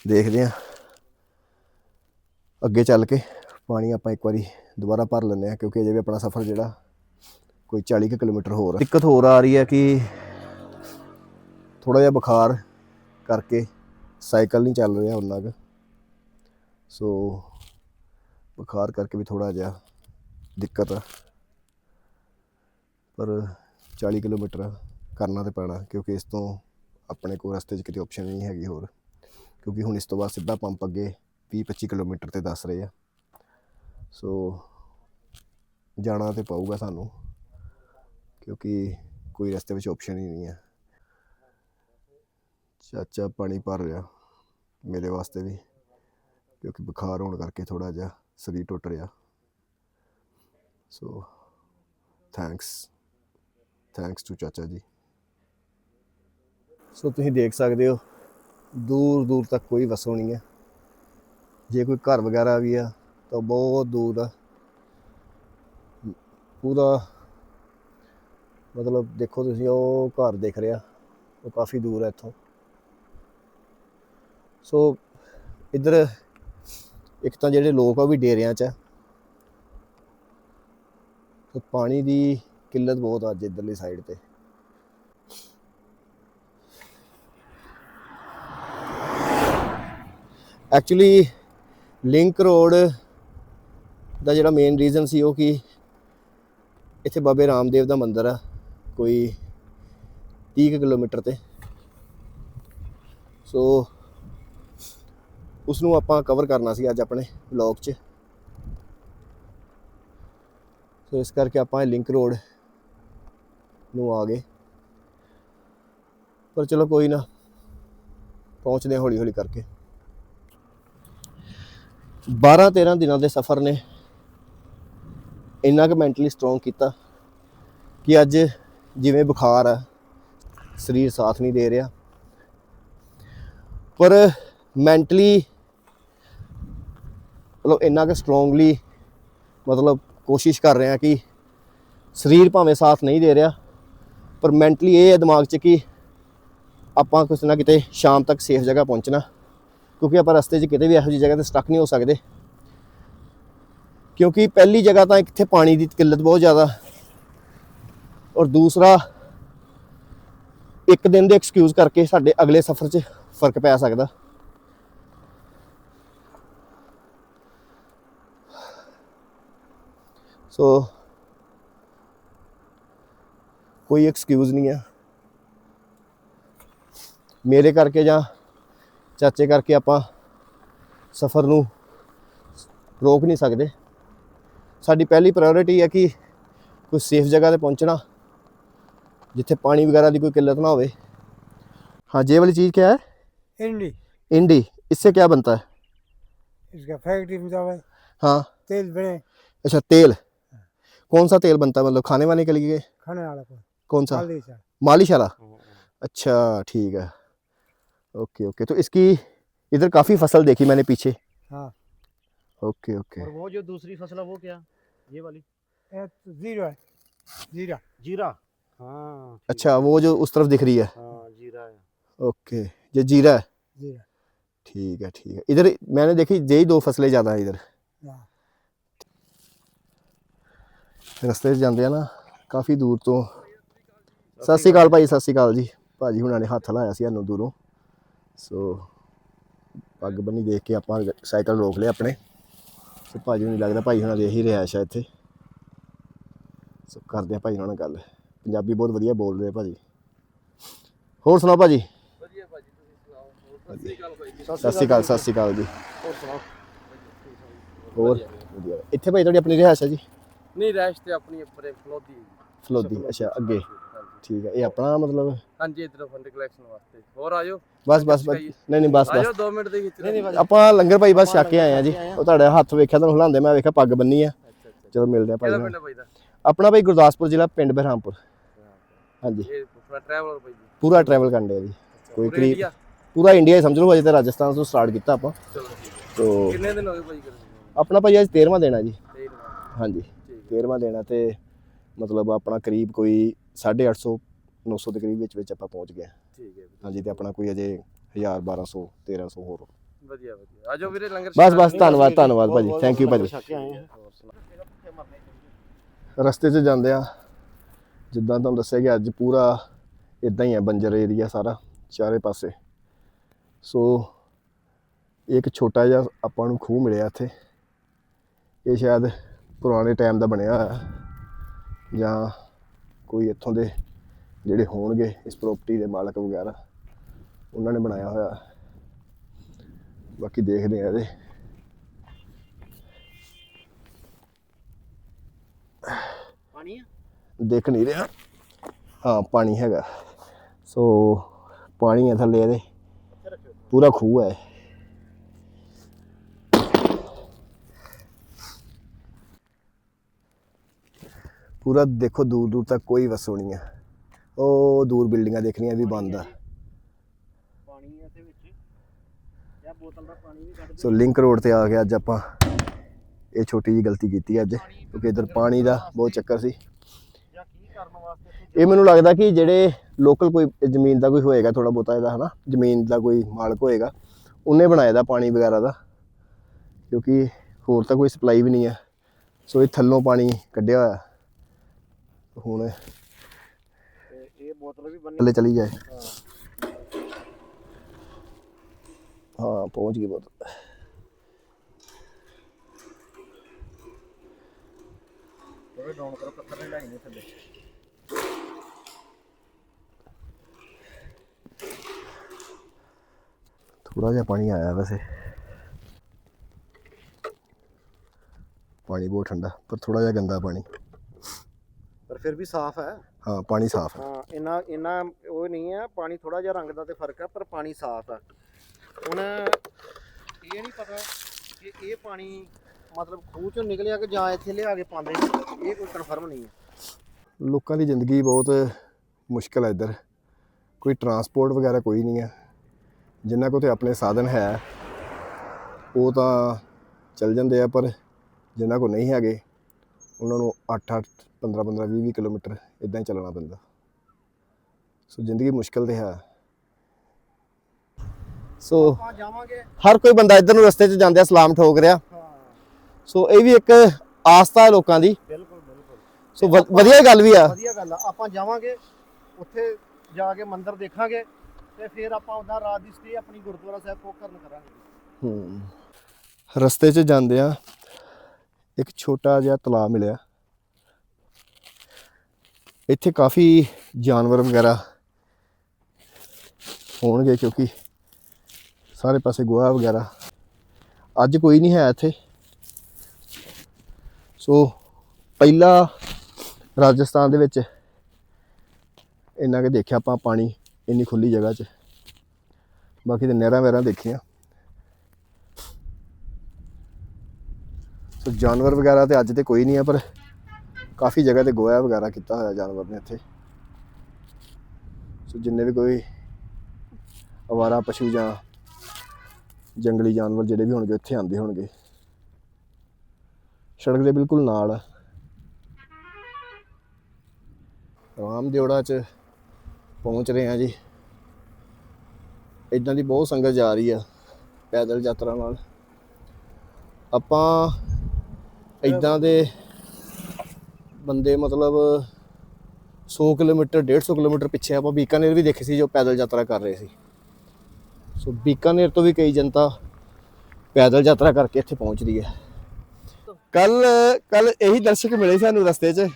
ਦੇਖਦੇ ਹਾਂ। ਅੱਗੇ ਚੱਲ ਕੇ ਪਾਣੀ ਆਪਾਂ ਇੱਕ ਵਾਰੀ ਦੁਬਾਰਾ ਭਰ ਲੈਂਦੇ ਹਾਂ ਕਿਉਂਕਿ ਅਜੇ ਵੀ ਆਪਣਾ ਸਫ਼ਰ ਜਿਹੜਾ ਕੋਈ 40 ਕੁ ਕਿਲੋਮੀਟਰ ਹੋਰ ਆ। ਦਿੱਕਤ ਹੋਰ ਆ ਰਹੀ ਹੈ ਕਿ ਥੋੜਾ ਜਿਹਾ ਬੁਖਾਰ ਕਰਕੇ ਸਾਈਕਲ ਨਹੀਂ ਚੱਲ ਰਿਹਾ ਉਹਨਾਂ ਕੁ ਸੋ ਬੁਖਾਰ ਕਰਕੇ ਵੀ ਥੋੜਾ ਜਿਹਾ ਦਿੱਕਤ ਆ। ਪਰ 40 ਕਿਲੋਮੀਟਰ ਕਰਨਾ ਤੇ ਪੈਣਾ, ਕਿਉਂਕਿ ਇਸ ਤੋਂ ਆਪਣੇ ਕੋਲ ਰਸਤੇ 'ਚ ਕਿਤੇ ਆਪਸ਼ਨ ਨਹੀਂ ਹੈਗੀ ਹੋਰ। ਕਿਉਂਕਿ ਹੁਣ ਇਸ ਤੋਂ ਬਾਅਦ ਸਿੱਧਾ ਪੰਪ ਅੱਗੇ 20 25 ਕਿਲੋਮੀਟਰ ਤੇ ਦੱਸ ਰਹੇ ਆ। ਸੋ ਜਾਣਾ ਤੇ ਪਊਗਾ ਸਾਨੂੰ, ਕਿਉਂਕਿ ਕੋਈ ਰਸਤੇ ਵਿੱਚ ਆਪਸ਼ਨ ਹੀ ਨਹੀਂ ਹੈ ਚਾਚਾ ਪਾਣੀ ਭਰ ਰਿਹਾ ਮੇਰੇ ਵਾਸਤੇ ਵੀ, ਕਿਉਂਕਿ ਬੁਖਾਰ ਹੋਣ ਕਰਕੇ ਥੋੜਾ ਜਿਹਾ ਸਰੀਰ ਟੁੱਟ ਰਿਹਾ। ਸੋ ਥੈਂਕਸ ਥੈਂਕਸ ਟੂ ਚਾਚਾ ਜੀ। ਸੋ ਤੁਸੀਂ ਦੇਖ ਸਕਦੇ ਹੋ, ਦੂਰ ਦੂਰ ਤੱਕ ਕੋਈ ਵਸੋਂ ਨਹੀਂ ਹੈ। ਜੇ ਕੋਈ ਘਰ ਵਗੈਰਾ ਵੀ ਆ, ਤਾਂ ਬਹੁਤ ਦੂਰ ਆ। ਪੂਰਾ, ਮਤਲਬ ਦੇਖੋ ਤੁਸੀਂ, ਉਹ ਘਰ ਦਿਖ ਰਿਹਾ, ਉਹ ਕਾਫੀ ਦੂਰ ਹੈ ਇੱਥੋਂ। ਸੋ ਇੱਧਰ ਇੱਕ ਤਾਂ ਜਿਹੜੇ ਲੋਕ ਆ ਉਹ ਵੀ ਡੇਰਿਆਂ 'ਚ ਆ। ਸੋ ਪਾਣੀ ਦੀ ਕਿੱਲਤ ਬਹੁਤ ਆ ਅੱਜ ਇੱਧਰਲੀ ਸਾਈਡ ਤੇ। ਐਕਚੁਅਲੀ ਲਿੰਕ ਰੋਡ ਦਾ ਜਿਹੜਾ ਮੇਨ ਰੀਜ਼ਨ ਸੀ ਉਹ ਕਿ? ਇੱਥੇ ਬਾਬੇ ਰਾਮਦੇਵ ਦਾ ਮੰਦਿਰ ਆ, ਕੋਈ 30 ਕੁ ਕਿਲੋਮੀਟਰ ਤੇ। ਸੋ ਉਸ ਨੂੰ ਆਪਾਂ ਕਵਰ ਕਰਨਾ ਸੀ ਅੱਜ ਆਪਣੇ ਵਲੌਗ 'ਚ। ਸੋ ਇਸ ਕਰਕੇ ਆਪਾਂ ਲਿੰਕ ਰੋਡ ਨੂੰ ਆ ਗਏ। ਪਰ ਚਲੋ ਕੋਈ ਨਾ, ਪਹੁੰਚਦੇ ਹਾਂ ਹੌਲੀ ਹੌਲੀ ਕਰਕੇ। 12 13 ਦਿਨਾਂ ਦੇ ਸਫ਼ਰ ਨੇ ਇੰਨਾ ਕੁ ਮੈਂਟਲੀ ਸਟਰੋਂਗ ਕੀਤਾ ਕਿ ਅੱਜ ਜਿਵੇਂ ਬੁਖਾਰ ਆ, ਸਰੀਰ ਸਾਥ ਨਹੀਂ ਦੇ ਰਿਹਾ। ਪਰ ਮੈਂਟਲੀ ਮਤਲਬ ਇੰਨਾ ਕੁ ਸਟਰੋਂਗਲੀ ਮਤਲਬ ਕੋਸ਼ਿਸ਼ ਕਰ ਰਹੇ ਹਾਂ ਕਿ ਸਰੀਰ ਭਾਵੇਂ ਸਾਥ ਨਹੀਂ ਦੇ ਰਿਹਾ, ਪਰ ਮੈਂਟਲੀ ਇਹ ਹੈ ਦਿਮਾਗ 'ਚ ਕਿ ਆਪਾਂ ਕੁਛ ਨਾ ਕਿਤੇ ਸ਼ਾਮ ਤੱਕ ਸੇਫ ਜਗ੍ਹਾ ਪਹੁੰਚਣਾ, ਕਿਉਂਕਿ ਆਪਾਂ ਰਸਤੇ 'ਚ ਕਿਤੇ ਵੀ ਇਹੋ ਜਿਹੀ ਜਗ੍ਹਾ ਤੇ ਸਟਕ ਨਹੀਂ ਹੋ ਸਕਦੇ। ਕਿਉਂਕਿ ਪਹਿਲੀ ਜਗ੍ਹਾ ਤਾਂ ਇੱਥੇ ਪਾਣੀ ਦੀ ਕਿੱਲਤ ਬਹੁਤ ਜ਼ਿਆਦਾ। ਔਰ ਦੂਸਰਾ, ਇੱਕ ਦਿਨ ਦੇ ਐਕਸਕਿਊਜ਼ ਕਰਕੇ ਸਾਡੇ ਅਗਲੇ ਸਫ਼ਰ 'ਚ ਫ਼ਰਕ ਪੈ ਸਕਦਾ। ਸੋ ਕੋਈ ਐਕਸਕਿਊਜ਼ ਨਹੀਂ ਆ। ਮੇਰੇ ਕਰਕੇ ਜਾਂ ਚਾਚੇ ਕਰਕੇ ਆਪਾਂ ਸਫ਼ਰ ਨੂੰ ਰੋਕ ਨਹੀਂ ਸਕਦੇ। ਸਾਡੀ ਪਹਿਲੀ ਪ੍ਰਾਇੋਰਟੀ ਹੈ ਕਿ ਕੋਈ ਸੇਫ ਜਗ੍ਹਾ ਤੇ ਪਹੁੰਚਣਾ ਜਿੱਥੇ ਪਾਣੀ ਵਗੈਰਾ ਦੀ ਕੋਈ ਕਿੱਲਤ ਨਾ ਹੋਵੇ। हाँ ये वाली चीज़ क्या ਇੰਡੀ। हिंडी इंडी इससे क्या बनता है इसका फैक्ट्री में जावे हाँ तेल बने अच्छा तेल कौन सा तेल बनता है? मतलब खाने वाने के लिए? खाने वाला कौन? सा? मालिश वाला? अच्छा ठीक है। Okay okay. तो इसकी इधर काफ़ी फ़सल देखी मैंने पीछे। हाँ। Okay okay. और वो जो दूसरी फ़सल है वो क्या? ये वाली? तो है। जीरा। जीरा? हाँ अच्छा वो जो उस तरफ़ दिख रही है। हाँ जीरा है। ओके ये जीरा है। जीरा। ठीक है ठीक है। इधर मैंने देखी यही दो फ़सलें ज़्यादा है इधर। हाँ। ਰਸਤੇ 'ਚ ਜਾਂਦੇ ਆ ਨਾ ਕਾਫੀ ਦੂਰ ਤੋਂ। ਸਤਿ ਸ਼੍ਰੀ ਅਕਾਲ ਭਾਈ ਸਤਿ ਸ਼੍ਰੀ ਅਕਾਲ ਜੀ। ਭਾਜੀ ਹੁਣਾਂ ਨੇ ਹੱਥ ਲਾਇਆ ਸੀ ਸਾਨੂੰ ਦੂਰੋਂ। ਸੋ ਪੱਗ ਬੰਨੀ ਦੇਖ ਕੇ ਆਪਾਂ ਸਾਈਕਲ ਰੋਕ ਲਿਆ ਆਪਣੇ। ਸੋ ਭਾਜੀ ਨੂੰ ਲੱਗਦਾ ਭਾਈ ਹੁਣਾਂ ਦੇ ਇਹੀ ਰਿਹਾ ਸ਼ਾਇਦ ਇੱਥੇ। ਸੋ ਕਰਦੇ ਆ ਭਾਈ ਹੁਣਾਂ ਨਾਲ ਗੱਲ। ਪੰਜਾਬੀ ਬਹੁਤ ਵਧੀਆ ਬੋਲ ਰਹੇ ਆ ਭਾਜੀ। ਹੋਰ ਸੁਣਾਓ ਭਾਜੀ? ਵਧੀਆ ਭਾਜੀ ਤੁਸੀਂ ਸੁਣਾਓ? ਸਤਿ ਸ੍ਰੀ ਅਕਾਲ ਭਾਈ ਸਤਿ ਸ਼੍ਰੀ ਅਕਾਲ ਸਤਿ ਸ਼੍ਰੀ ਅਕਾਲ ਜੀ। ਹੋਰ ਸੁਣਾਓ? ਹੋਰ ਵਧੀਆ। ਇੱਥੇ ਭਾਈ ਤੁਹਾਡੀ ਆਪਣੀ ਰਿਹਾਇਸ਼ ਹੈ ਜੀ? ਨਹੀਂ ਰੈਸ਼ ਤੇ ਆਪਣੀ ਉੱਪਰ ਫਲੋਦੀ ਫਲੋਦੀ ਅੱਛਾ ਅੱਗੇ। ਠੀਕ ਹੈ ਇਹ ਆਪਣਾ ਮਤਲਬ? ਹਾਂਜੀ ਇਧਰ ਫੰਡ ਕਲੈਕਸ਼ਨ ਵਾਸਤੇ। ਹੋਰ ਆਜੋ ਬਸ ਬਸ ਬਸ। ਨਹੀਂ ਨਹੀਂ ਬਸ ਬਸ। ਆਜੋ 2 ਮਿੰਟ ਦੇ ਵਿੱਚ ਨਹੀਂ ਨਹੀਂ ਆਪਾਂ ਲੰਗਰ ਭਾਈ ਬਸ ਛੱਕ ਕੇ ਆਏ ਆ ਜੀ। ਉਹ ਤੁਹਾਡੇ ਹੱਥ ਵੇਖਿਆ ਤੁਹਾਨੂੰ ਹਿਲਾਉਂਦੇ ਮੈਂ ਵੇਖਿਆ ਪੱਗ ਬੰਨੀ ਆ। ਅੱਛਾ ਅੱਛਾ ਚਲੋ ਮਿਲਦੇ ਆ ਭਾਈ ਕਿਹੜਾ ਨਾਲ। ਪਿੰਡ ਭਾਈ ਦਾ? ਆਪਣਾ ਭਾਈ ਗੁਰਦਾਸਪੁਰ ਜ਼ਿਲ੍ਹਾ ਪਿੰਡ ਬਹਿਰਾਮਪੁਰ। ਹਾਂਜੀ। ਇਹ ਪੂਰਾ ਟਰੈਵਲਰ ਭਾਈ ਜੀ। ਪੂਰਾ ਟਰੈਵਲ ਕਰਨ ਦੇ ਜੀ। ਕੋਈ ਪੂਰੇ ਕਰੀਬ India? ਪੂਰਾ ਇੰਡੀਆ ਹੀ ਸਮਝ ਲਓ ਅਜੇ ਤਾਂ ਰਾਜਸਥਾਨ ਤੋਂ ਸਟਾਰਟ ਕੀਤਾ ਆਪਾਂ। ਚਲੋ ਠੀਕ ਹੈ। ਤੋਂ ਕਿੰਨੇ ਦਿਨ ਹੋ ਗਏ ਭਾਈ ਕਰਦੇ ਆਪਣਾ ਭਾਈ ਅੱਜ 13ਵਾਂ ਦੇਣਾ ਜੀ। ਤੇਈ ਦਿਨ ਹਾਂਜੀ। ਠੀਕ ਹੈ 13ਵਾਂ ਦੇਣਾ ਤੇ ਮਤਲਬ ਆਪਣਾ ਕਰੀਬ ਕੋਈ 850 900 ਦੇ ਕਰੀਬ ਵਿੱਚ ਵਿੱਚ ਆਪਾਂ ਪਹੁੰਚ ਗਏ। ਠੀਕ ਹੈ ਹਾਂਜੀ ਤੇ ਆਪਣਾ ਕੋਈ ਅਜੇ 1000 1200 1300 ਹੋਰ। ਵਧੀਆ ਵਧੀਆ। ਆਜੋ ਵੀਰੇ ਲੰਗਰ ਬਸ ਬਸ ਧੰਨਵਾਦ ਧੰਨਵਾਦ ਭਾਜੀ। ਥੈਂਕ ਯੂ ਭਾਜੀ। ਰਸਤੇ 'ਚ ਜਾਂਦੇ ਆ ਜਿੱਦਾਂ ਤੁਹਾਨੂੰ ਦੱਸਿਆ ਕਿ ਅੱਜ ਪੂਰਾ ਇਦਾਂ ਹੀ ਹੈ ਬੰਜਰ ਏਰੀਆ ਸਾਰਾ ਚਾਰੇ ਪਾਸੇ। ਸੋ ਇੱਕ ਛੋਟਾ ਜਿਹਾ ਆਪਾਂ ਨੂੰ ਖੂਹ ਮਿਲਿਆ ਇੱਥੇ। ਇਹ ਸ਼ਾਇਦ ਪੁਰਾਣੇ ਟਾਈਮ ਦਾ ਬਣਿਆ ਹੋਇਆ। ਜਾਂ ਕੋਈ ਇੱਥੋਂ ਦੇ ਜਿਹੜੇ ਹੋਣਗੇ ਇਸ ਪ੍ਰਾਪਰਟੀ ਦੇ ਮਾਲਕ ਵਗੈਰਾ ਉਹਨਾਂ ਨੇ ਬਣਾਇਆ ਹੋਇਆ। ਬਾਕੀ ਦੇਖਦੇ ਆ ਇਹਦੇ। ਪਾਣੀ ਆ? ਦਿਖ ਨਹੀਂ ਰਿਹਾ। ਹਾਂ ਪਾਣੀ ਹੈਗਾ। ਸੋ ਪਾਣੀ ਹੈ ਥੱਲੇ ਇਹਦੇ। ਪੂਰਾ ਖੂਹ ਹੈ ਪੂਰਾ ਦੇਖੋ ਦੂਰ ਦੂਰ ਤੱਕ ਕੋਈ ਵਸੋਂ ਨਹੀਂ ਹੈ ਉਹ ਦੂਰ ਬਿਲਡਿੰਗਾਂ ਦੇਖਣੀਆਂ ਵੀ ਬੰਦ ਆ। ਪਾਣੀ ਆ ਵਿੱਚ ਜਾਂ ਬੋਤਲ ਦਾ ਪਾਣੀ ਵੀ ਕੱਢ ਸੋ ਲਿੰਕ ਰੋਡ ਤੇ ਆ ਕੇ ਅੱਜ ਆਪਾਂ। ਇਹ ਛੋਟੀ ਜੀ ਗਲਤੀ ਕੀਤੀ ਅੱਜ, ਕਿਉਂਕਿ ਇਧਰ ਪਾਣੀ ਦਾ ਬਹੁਤ ਚੱਕਰ ਸੀ। ਇਹ ਮੈਨੂੰ ਲੱਗਦਾ ਕਿ ਜਿਹੜੇ ਲੋਕਲ ਕੋਈ ਜ਼ਮੀਨ ਦਾ ਕੋਈ ਹੋਏਗਾ ਥੋੜਾ ਬਹੁਤਾ ਇਹਦਾ, ਹਨਾ? ਜ਼ਮੀਨ ਦਾ ਕੋਈ ਮਾਲਕ ਹੋਏਗਾ, ਉਹਨੇ ਬਣਾਇਆ ਦਾ ਪਾਣੀ ਵਗੈਰਾ ਦਾ। ਕਿਉਂਕਿ ਹੋਰ ਤਾਂ ਕੋਈ ਸਪਲਾਈ ਵੀ ਨਹੀਂ ਹੈ ਸੋ ਇਹ ਥੱਲੋਂ ਪਾਣੀ ਕੱਢਿਆ ਹੋਇਆ। ਹੁਣ ਤੇ ਇਹ ਬੋਤਲ ਵੀ ਬੰਨੀ ਥੱਲੇ ਚਲੀ ਜਾਏ। ਹਾਂ। ਪਹੁੰਚ ਗਈ ਬਹੁਤ ਥੋੜੇ ਡਾਊਨ ਕਰੋ ਪੱਥਰ ਨਹੀਂ ਲਾਈਨੇ ਥੱਲੇ। ਥੋੜਾ ਜਿਹਾ ਪਾਣੀ ਆਇਆ ਵੈਸੇ। ਪਾਣੀ ਬਹੁਤ ਠੰਡਾ ਪਰ ਥੋੜਾ ਜਿਹਾ ਗੰਦਾ ਪਾਣੀ। ਪਰ ਫਿਰ ਵੀ ਸਾਫ਼ ਹੈ। ਹਾਂ ਪਾਣੀ ਸਾਫ਼ ਹੈ। ਹਾਂ ਇੰਨਾ ਇੰਨਾ ਉਹ ਨਹੀਂ ਹੈ ਪਾਣੀ ਥੋੜਾ ਜਿਹਾ ਰੰਗ ਦਾ ਤੇ ਫ਼ਰਕ ਹੈ ਪਰ ਪਾਣੀ ਸਾਫ਼ ਹੈ। ਹੁਣ ਇਹ ਨਹੀਂ ਪਤਾ ਕਿ ਇਹ ਪਾਣੀ ਮਤਲਬ ਖੂਹ ਚੋਂ ਨਿਕਲਿਆ ਕਿ ਜਾਂ ਇੱਥੇ ਲਿਆ ਕੇ ਪਾਉਂਦੇ ਨੇ ਇਹ ਕੋਈ ਕਨਫਰਮ ਨਹੀਂ ਹੈ। ਲੋਕਾਂ ਦੀ ਜ਼ਿੰਦਗੀ ਬਹੁਤ ਮੁਸ਼ਕਲ ਹੈ ਇੱਧਰ। ਕੋਈ ਟਰਾਂਸਪੋਰਟ ਵਗੈਰਾ ਕੋਈ ਨਹੀਂ ਹੈ। ਜਿਨ੍ਹਾਂ ਕੋਲ ਤੇ ਆਪਣੇ ਸਾਧਨ ਹੈ ਉਹ ਤਾਂ ਚੱਲ ਜਾਂਦੇ ਆ ਪਰ ਜਿਨ੍ਹਾਂ ਕੋਲ ਨਹੀਂ ਹੈਗੇ ਉਹਨਾਂ ਨੂੰ 8-8 15-15 20-20 ਕਿਲੋਮੀਟਰ ਇਦਾਂ ਹੀ ਚੱਲਣਾ ਪੈਂਦਾ। ਸੋ ਜ਼ਿੰਦਗੀ ਮੁਸ਼ਕਲ ਤੇ ਹੈ। ਸੋ ਹਰ ਕੋਈ ਬੰਦਾ ਇੱਧਰ ਨੂੰ ਰਸਤੇ 'ਚ ਜਾਂਦਿਆ ਸਲਾਮ ਠੋਕ ਰਿਹਾ। ਹਾਂ ਸੋ ਇਹ ਵੀ ਇੱਕ ਆਸਥਾ ਹੈ ਲੋਕਾਂ ਦੀ। ਬਿਲਕੁਲ ਬਿਲਕੁਲ। ਸੋ ਵਧੀਆ ਗੱਲ ਵੀ ਆ। ਵਧੀਆ ਗੱਲ ਆ। ਆਪਾਂ ਜਾਵਾਂਗੇ ਉੱਥੇ ਜਾ ਕੇ ਮੰਦਿਰ ਦੇਖਾਂਗੇ ਤੇ ਫਿਰ ਆਪਾਂ ਉਹਦਾ ਰਾਤ ਦੀ ਸਟੇ ਆਪਣੀ ਗੁਰਦੁਆਰਾ ਸਾਹਿਬ ਕੋਲ ਕਰਨ ਕਰਾਂਗੇ। ਹੂੰ। ਰਸਤੇ 'ਚ ਜਾਂਦੇ ਆ ਇੱਕ ਛੋਟਾ ਜਿਹਾ ਤਲਾਬ ਮਿਲਿਆ। ਇੱਥੇ ਕਾਫੀ ਜਾਨਵਰ ਵਗੈਰਾ ਹੋਣਗੇ ਕਿਉਂਕਿ ਸਾਰੇ ਪਾਸੇ ਗੋਹਾ ਵਗੈਰਾ। ਅੱਜ ਕੋਈ ਨਹੀਂ ਹੈ ਇੱਥੇ। ਸੋ ਪਹਿਲਾ ਰਾਜਸਥਾਨ ਦੇ ਵਿੱਚ ਇੰਨਾ ਕਿ ਦੇਖਿਆ ਆਪਾਂ, ਪਾਣੀ ਇੰਨੀ ਖੁੱਲੀ ਜਗ੍ਹਾ 'ਚ। ਬਾਕੀ ਤੇ ਨਹਿਰਾਂ ਵਹਿਰਾਂ ਦੇਖੀਆਂ। ਸੋ ਜਾਨਵਰ ਵਗੈਰਾ ਤੇ ਅੱਜ ਤੇ ਕੋਈ ਨਹੀਂ ਆ, ਪਰ ਕਾਫੀ ਜਗ੍ਹਾ ਤੇ ਗੋਆ ਵਗੈਰਾ ਕੀਤਾ ਹੋਇਆ ਜਾਨਵਰ ਨੇ ਇੱਥੇ। ਸੋ ਜਿੰਨੇ ਵੀ ਕੋਈ ਅਵਾਰਾ, ਪਸ਼ੂ ਜਾਂ ਜੰਗਲੀ ਜਾਨਵਰ ਜਿਹੜੇ ਵੀ ਹੋਣਗੇ ਇੱਥੇ ਆਉਂਦੇ ਹੋਣਗੇ। ਸੜਕ ਦੇ ਬਿਲਕੁਲ ਨਾਲ ਆ। ਰਾਮ ਦਿਓੜਾ ਚ ਪਹੁੰਚ ਰਹੇ ਆ ਜੀ। ਇਦਾਂ ਦੀ ਬਹੁਤ ਸੰਗਤ ਜਾ ਰਹੀ ਆ ਪੈਦਲ ਯਾਤਰਾ ਨਾਲ। ਆਪਾਂ ਇਦਾਂ ਦੇ ਬੰਦੇ ਮਤਲਬ 100 ਕਿਲੋਮੀਟਰ 150 ਕਿਲੋਮੀਟਰ ਪਿੱਛੇ ਆਪਾਂ ਬੀਕਾਨੇਰ ਵੀ ਦੇਖੇ ਸੀ ਜੋ ਪੈਦਲ ਯਾਤਰਾ ਕਰ ਰਹੇ ਸੀ। ਸੋ ਬੀਕਾਨੇਰ ਤੋਂ ਵੀ ਕਈ ਜਨਤਾ ਪੈਦਲ ਯਾਤਰਾ ਕਰਕੇ ਇੱਥੇ ਪਹੁੰਚ ਰਹੀ ਹੈ। ਕੱਲ ਕੱਲ ਇਹੀ ਦਰਸ਼ਕ ਮਿਲੇ ਸਾਨੂੰ ਰਸਤੇ 'ਚ।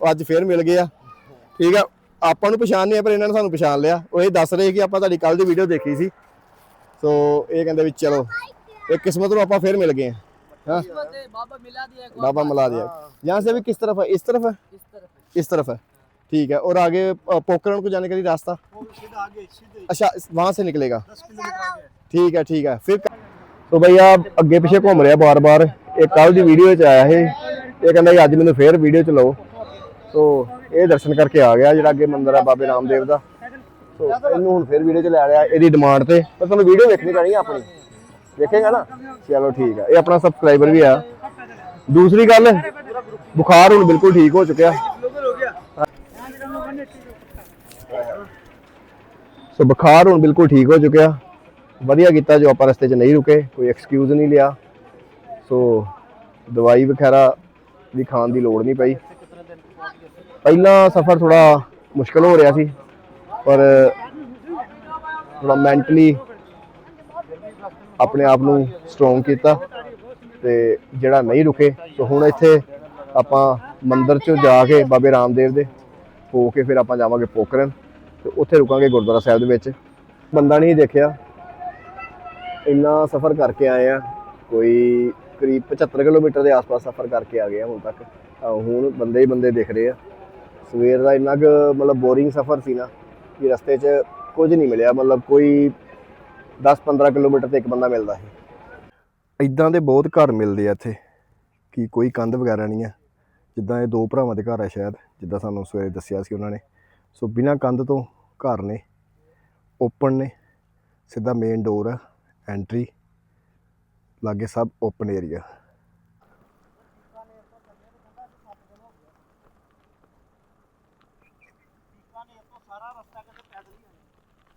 ਉਹ ਅੱਜ ਫੇਰ ਮਿਲ ਗਏ ਆ। ਠੀਕ ਆ, ਆਪਾਂ ਨੂੰ ਪਛਾਣ ਨਹੀਂ ਆ, ਪਰ ਇਹਨਾਂ ਨੇ ਸਾਨੂੰ ਪਛਾਣ ਲਿਆ। ਉਹ ਇਹ ਦੱਸ ਰਹੇ ਕਿ ਆਪਾਂ ਤੁਹਾਡੀ ਕੱਲ ਦੀ ਵੀਡੀਓ ਦੇਖੀ ਸੀ। ਸੋ ਇਹ ਕਹਿੰਦੇ ਵੀ ਚਲੋ, ਇਹ ਕਿਸਮਤ ਨੂੰ ਆਪਾਂ ਫੇਰ ਮਿਲ ਗਏ हाँ बाबा मिला दिया एक बाबा मिला दिया यहाँ से भी किस तरफ है इस तरफ है इस तरफ इस तरफ है ठीक है और आगे अ, पोखरण को जाने का भी रास्ता ਉਹ ਸਿੱਧਾ ਆਗੇ ਸਿੱਧੇ अच्छा इस- वहाँ से निकलेगा 10 ਕਿਲੋਮੀਟਰ ਆਗੇ ठीक है ठीक है फिर तो भैया ਅੱਗੇ ਪਿੱਛੇ ਘੁੰਮ ਰਿਹਾ ਬਾਰ-ਬਾਰ ਇਹ ਕੱਲ ਦੀ ਵੀਡੀਓ 'ਚ ਆਇਆ ਇਹ ਇਹ ਕਹਿੰਦਾ ਜੀ ਅੱਜ ਮੈਨੂੰ ਫੇਰ ਵੀਡੀਓ 'ਚ ਲਓ ਸੋ ਇਹ ਦਰਸ਼ਨ ਕਰਕੇ ਆ ਗਿਆ ਜਿਹੜਾ ਅੱਗੇ ਮੰਦਿਰ ਆ ਬਾਬੇ ਰਾਮਦੇਵ ਦਾ ਸੋ ਇਹਨੂੰ ਹੁਣ ਫੇਰ ਵੀਡੀਓ 'ਚ ਲੈ ਲਿਆ ਇਹਦੀ ਡਿਮਾਂਡ ਤੇ ਪਰ ਤੁਹਾਨੂੰ ਵੀਡੀਓ ਵੇਖਣੀ ਪੈਣੀ ਆ ਆਪਣੀ ਦੇਖੇਗਾ ਨਾ? ਚਲੋ ਠੀਕ ਆ। ਇਹ ਆਪਣਾ ਸਬਸਕ੍ਰਾਈਬਰ ਵੀ ਆ। ਦੂਸਰੀ ਗੱਲ, ਬੁਖਾਰ ਹੁਣ ਬਿਲਕੁਲ ਠੀਕ ਹੋ ਚੁੱਕਿਆ। ਸੋ ਬੁਖਾਰ ਹੁਣ ਬਿਲਕੁਲ ਠੀਕ ਹੋ ਚੁੱਕਿਆ। ਵਧੀਆ ਕੀਤਾ ਜੋ ਆਪਾਂ ਰਸਤੇ 'ਚ ਨਹੀਂ ਰੁਕੇ, ਕੋਈ ਐਕਸਕਿਊਜ਼ ਨਹੀਂ ਲਿਆ। ਸੋ ਦਵਾਈ ਵਗੈਰਾ ਵੀ ਖਾਣ ਦੀ ਲੋੜ ਨਹੀਂ ਪਈ। ਪਹਿਲਾ ਸਫ਼ਰ ਥੋੜਾ ਮੁਸ਼ਕਲ ਹੋ ਰਿਹਾ ਸੀ, ਪਰ ਥੋੜਾ ਮੈਂਟਲੀ ਆਪਣੇ ਆਪ ਨੂੰ ਸਟਰੋਂਗ ਕੀਤਾ ਤੇ ਜਿਹੜਾ ਨਹੀਂ ਰੁਕੇ, ਸੋ ਹੁਣ ਇੱਥੇ ਆਪਾਂ ਮੰਦਿਰ 'ਚ ਜਾ ਕੇ ਬਾਬੇ ਰਾਮਦੇਵ ਦੇ ਹੋ ਕੇ ਫਿਰ ਆਪਾਂ ਜਾਵਾਂਗੇ ਪੋਖਰਨ ਤੇ ਉੱਥੇ ਰੁਕਾਂਗੇ ਗੁਰਦੁਆਰਾ ਸਾਹਿਬ ਦੇ ਵਿੱਚ। ਬੰਦਾ ਨਹੀਂ ਦੇਖਿਆ। ਇੰਨਾ ਸਫ਼ਰ ਕਰਕੇ ਆਏ ਆ। ਕੋਈ ਕਰੀਬ 75 ਕਿਲੋਮੀਟਰ ਦੇ ਆਸ-ਪਾਸ ਸਫ਼ਰ ਕਰਕੇ ਆ ਗਏ ਆ ਹੁਣ ਤੱਕ। ਹੁਣ ਬੰਦੇ ਹੀ ਬੰਦੇ ਦਿਖ ਰਹੇ ਆ। ਸਵੇਰ ਦਾ ਇੰਨਾ ਕੁ ਮਤਲਬ ਬੋਰਿੰਗ ਸਫ਼ਰ ਸੀ ਨਾ ਕਿ ਰਸਤੇ 'ਚ ਕੁਝ ਨਹੀਂ ਮਿਲਿਆ। ਮਤਲਬ ਕੋਈ 10-15 ਕਿਲੋਮੀਟਰ ਤੇ ਇੱਕ ਬੰਦਾ ਮਿਲਦਾ ਸੀ। ਇਦਾਂ ਦੇ ਬਹੁਤ ਘਰ ਮਿਲਦੇ ਆ ਇੱਥੇ ਕਿ ਕੋਈ ਕੰਧ ਵਗੈਰਾ ਨਹੀਂ ਆ। ਜਿੱਦਾਂ ਇਹ ਦੋ ਭਰਾਵਾਂ ਦੇ ਘਰ ਆ ਸ਼ਾਇਦ ਜਿੱਦਾਂ ਸਾਨੂੰ ਸਵੇਰੇ ਦੱਸਿਆ ਸੀ ਉਹਨਾਂ ਨੇ। ਸੋ ਬਿਨਾਂ ਕੰਧ ਤੋਂ ਘਰ ਨੇ ਓਪਨ ਨੇ ਸਿੱਧਾ ਮੇਨ ਡੋਰ ਆ ਐਂਟਰੀ ਲਾਗੇ ਸਭ ਓਪਨ ਏਰੀਆ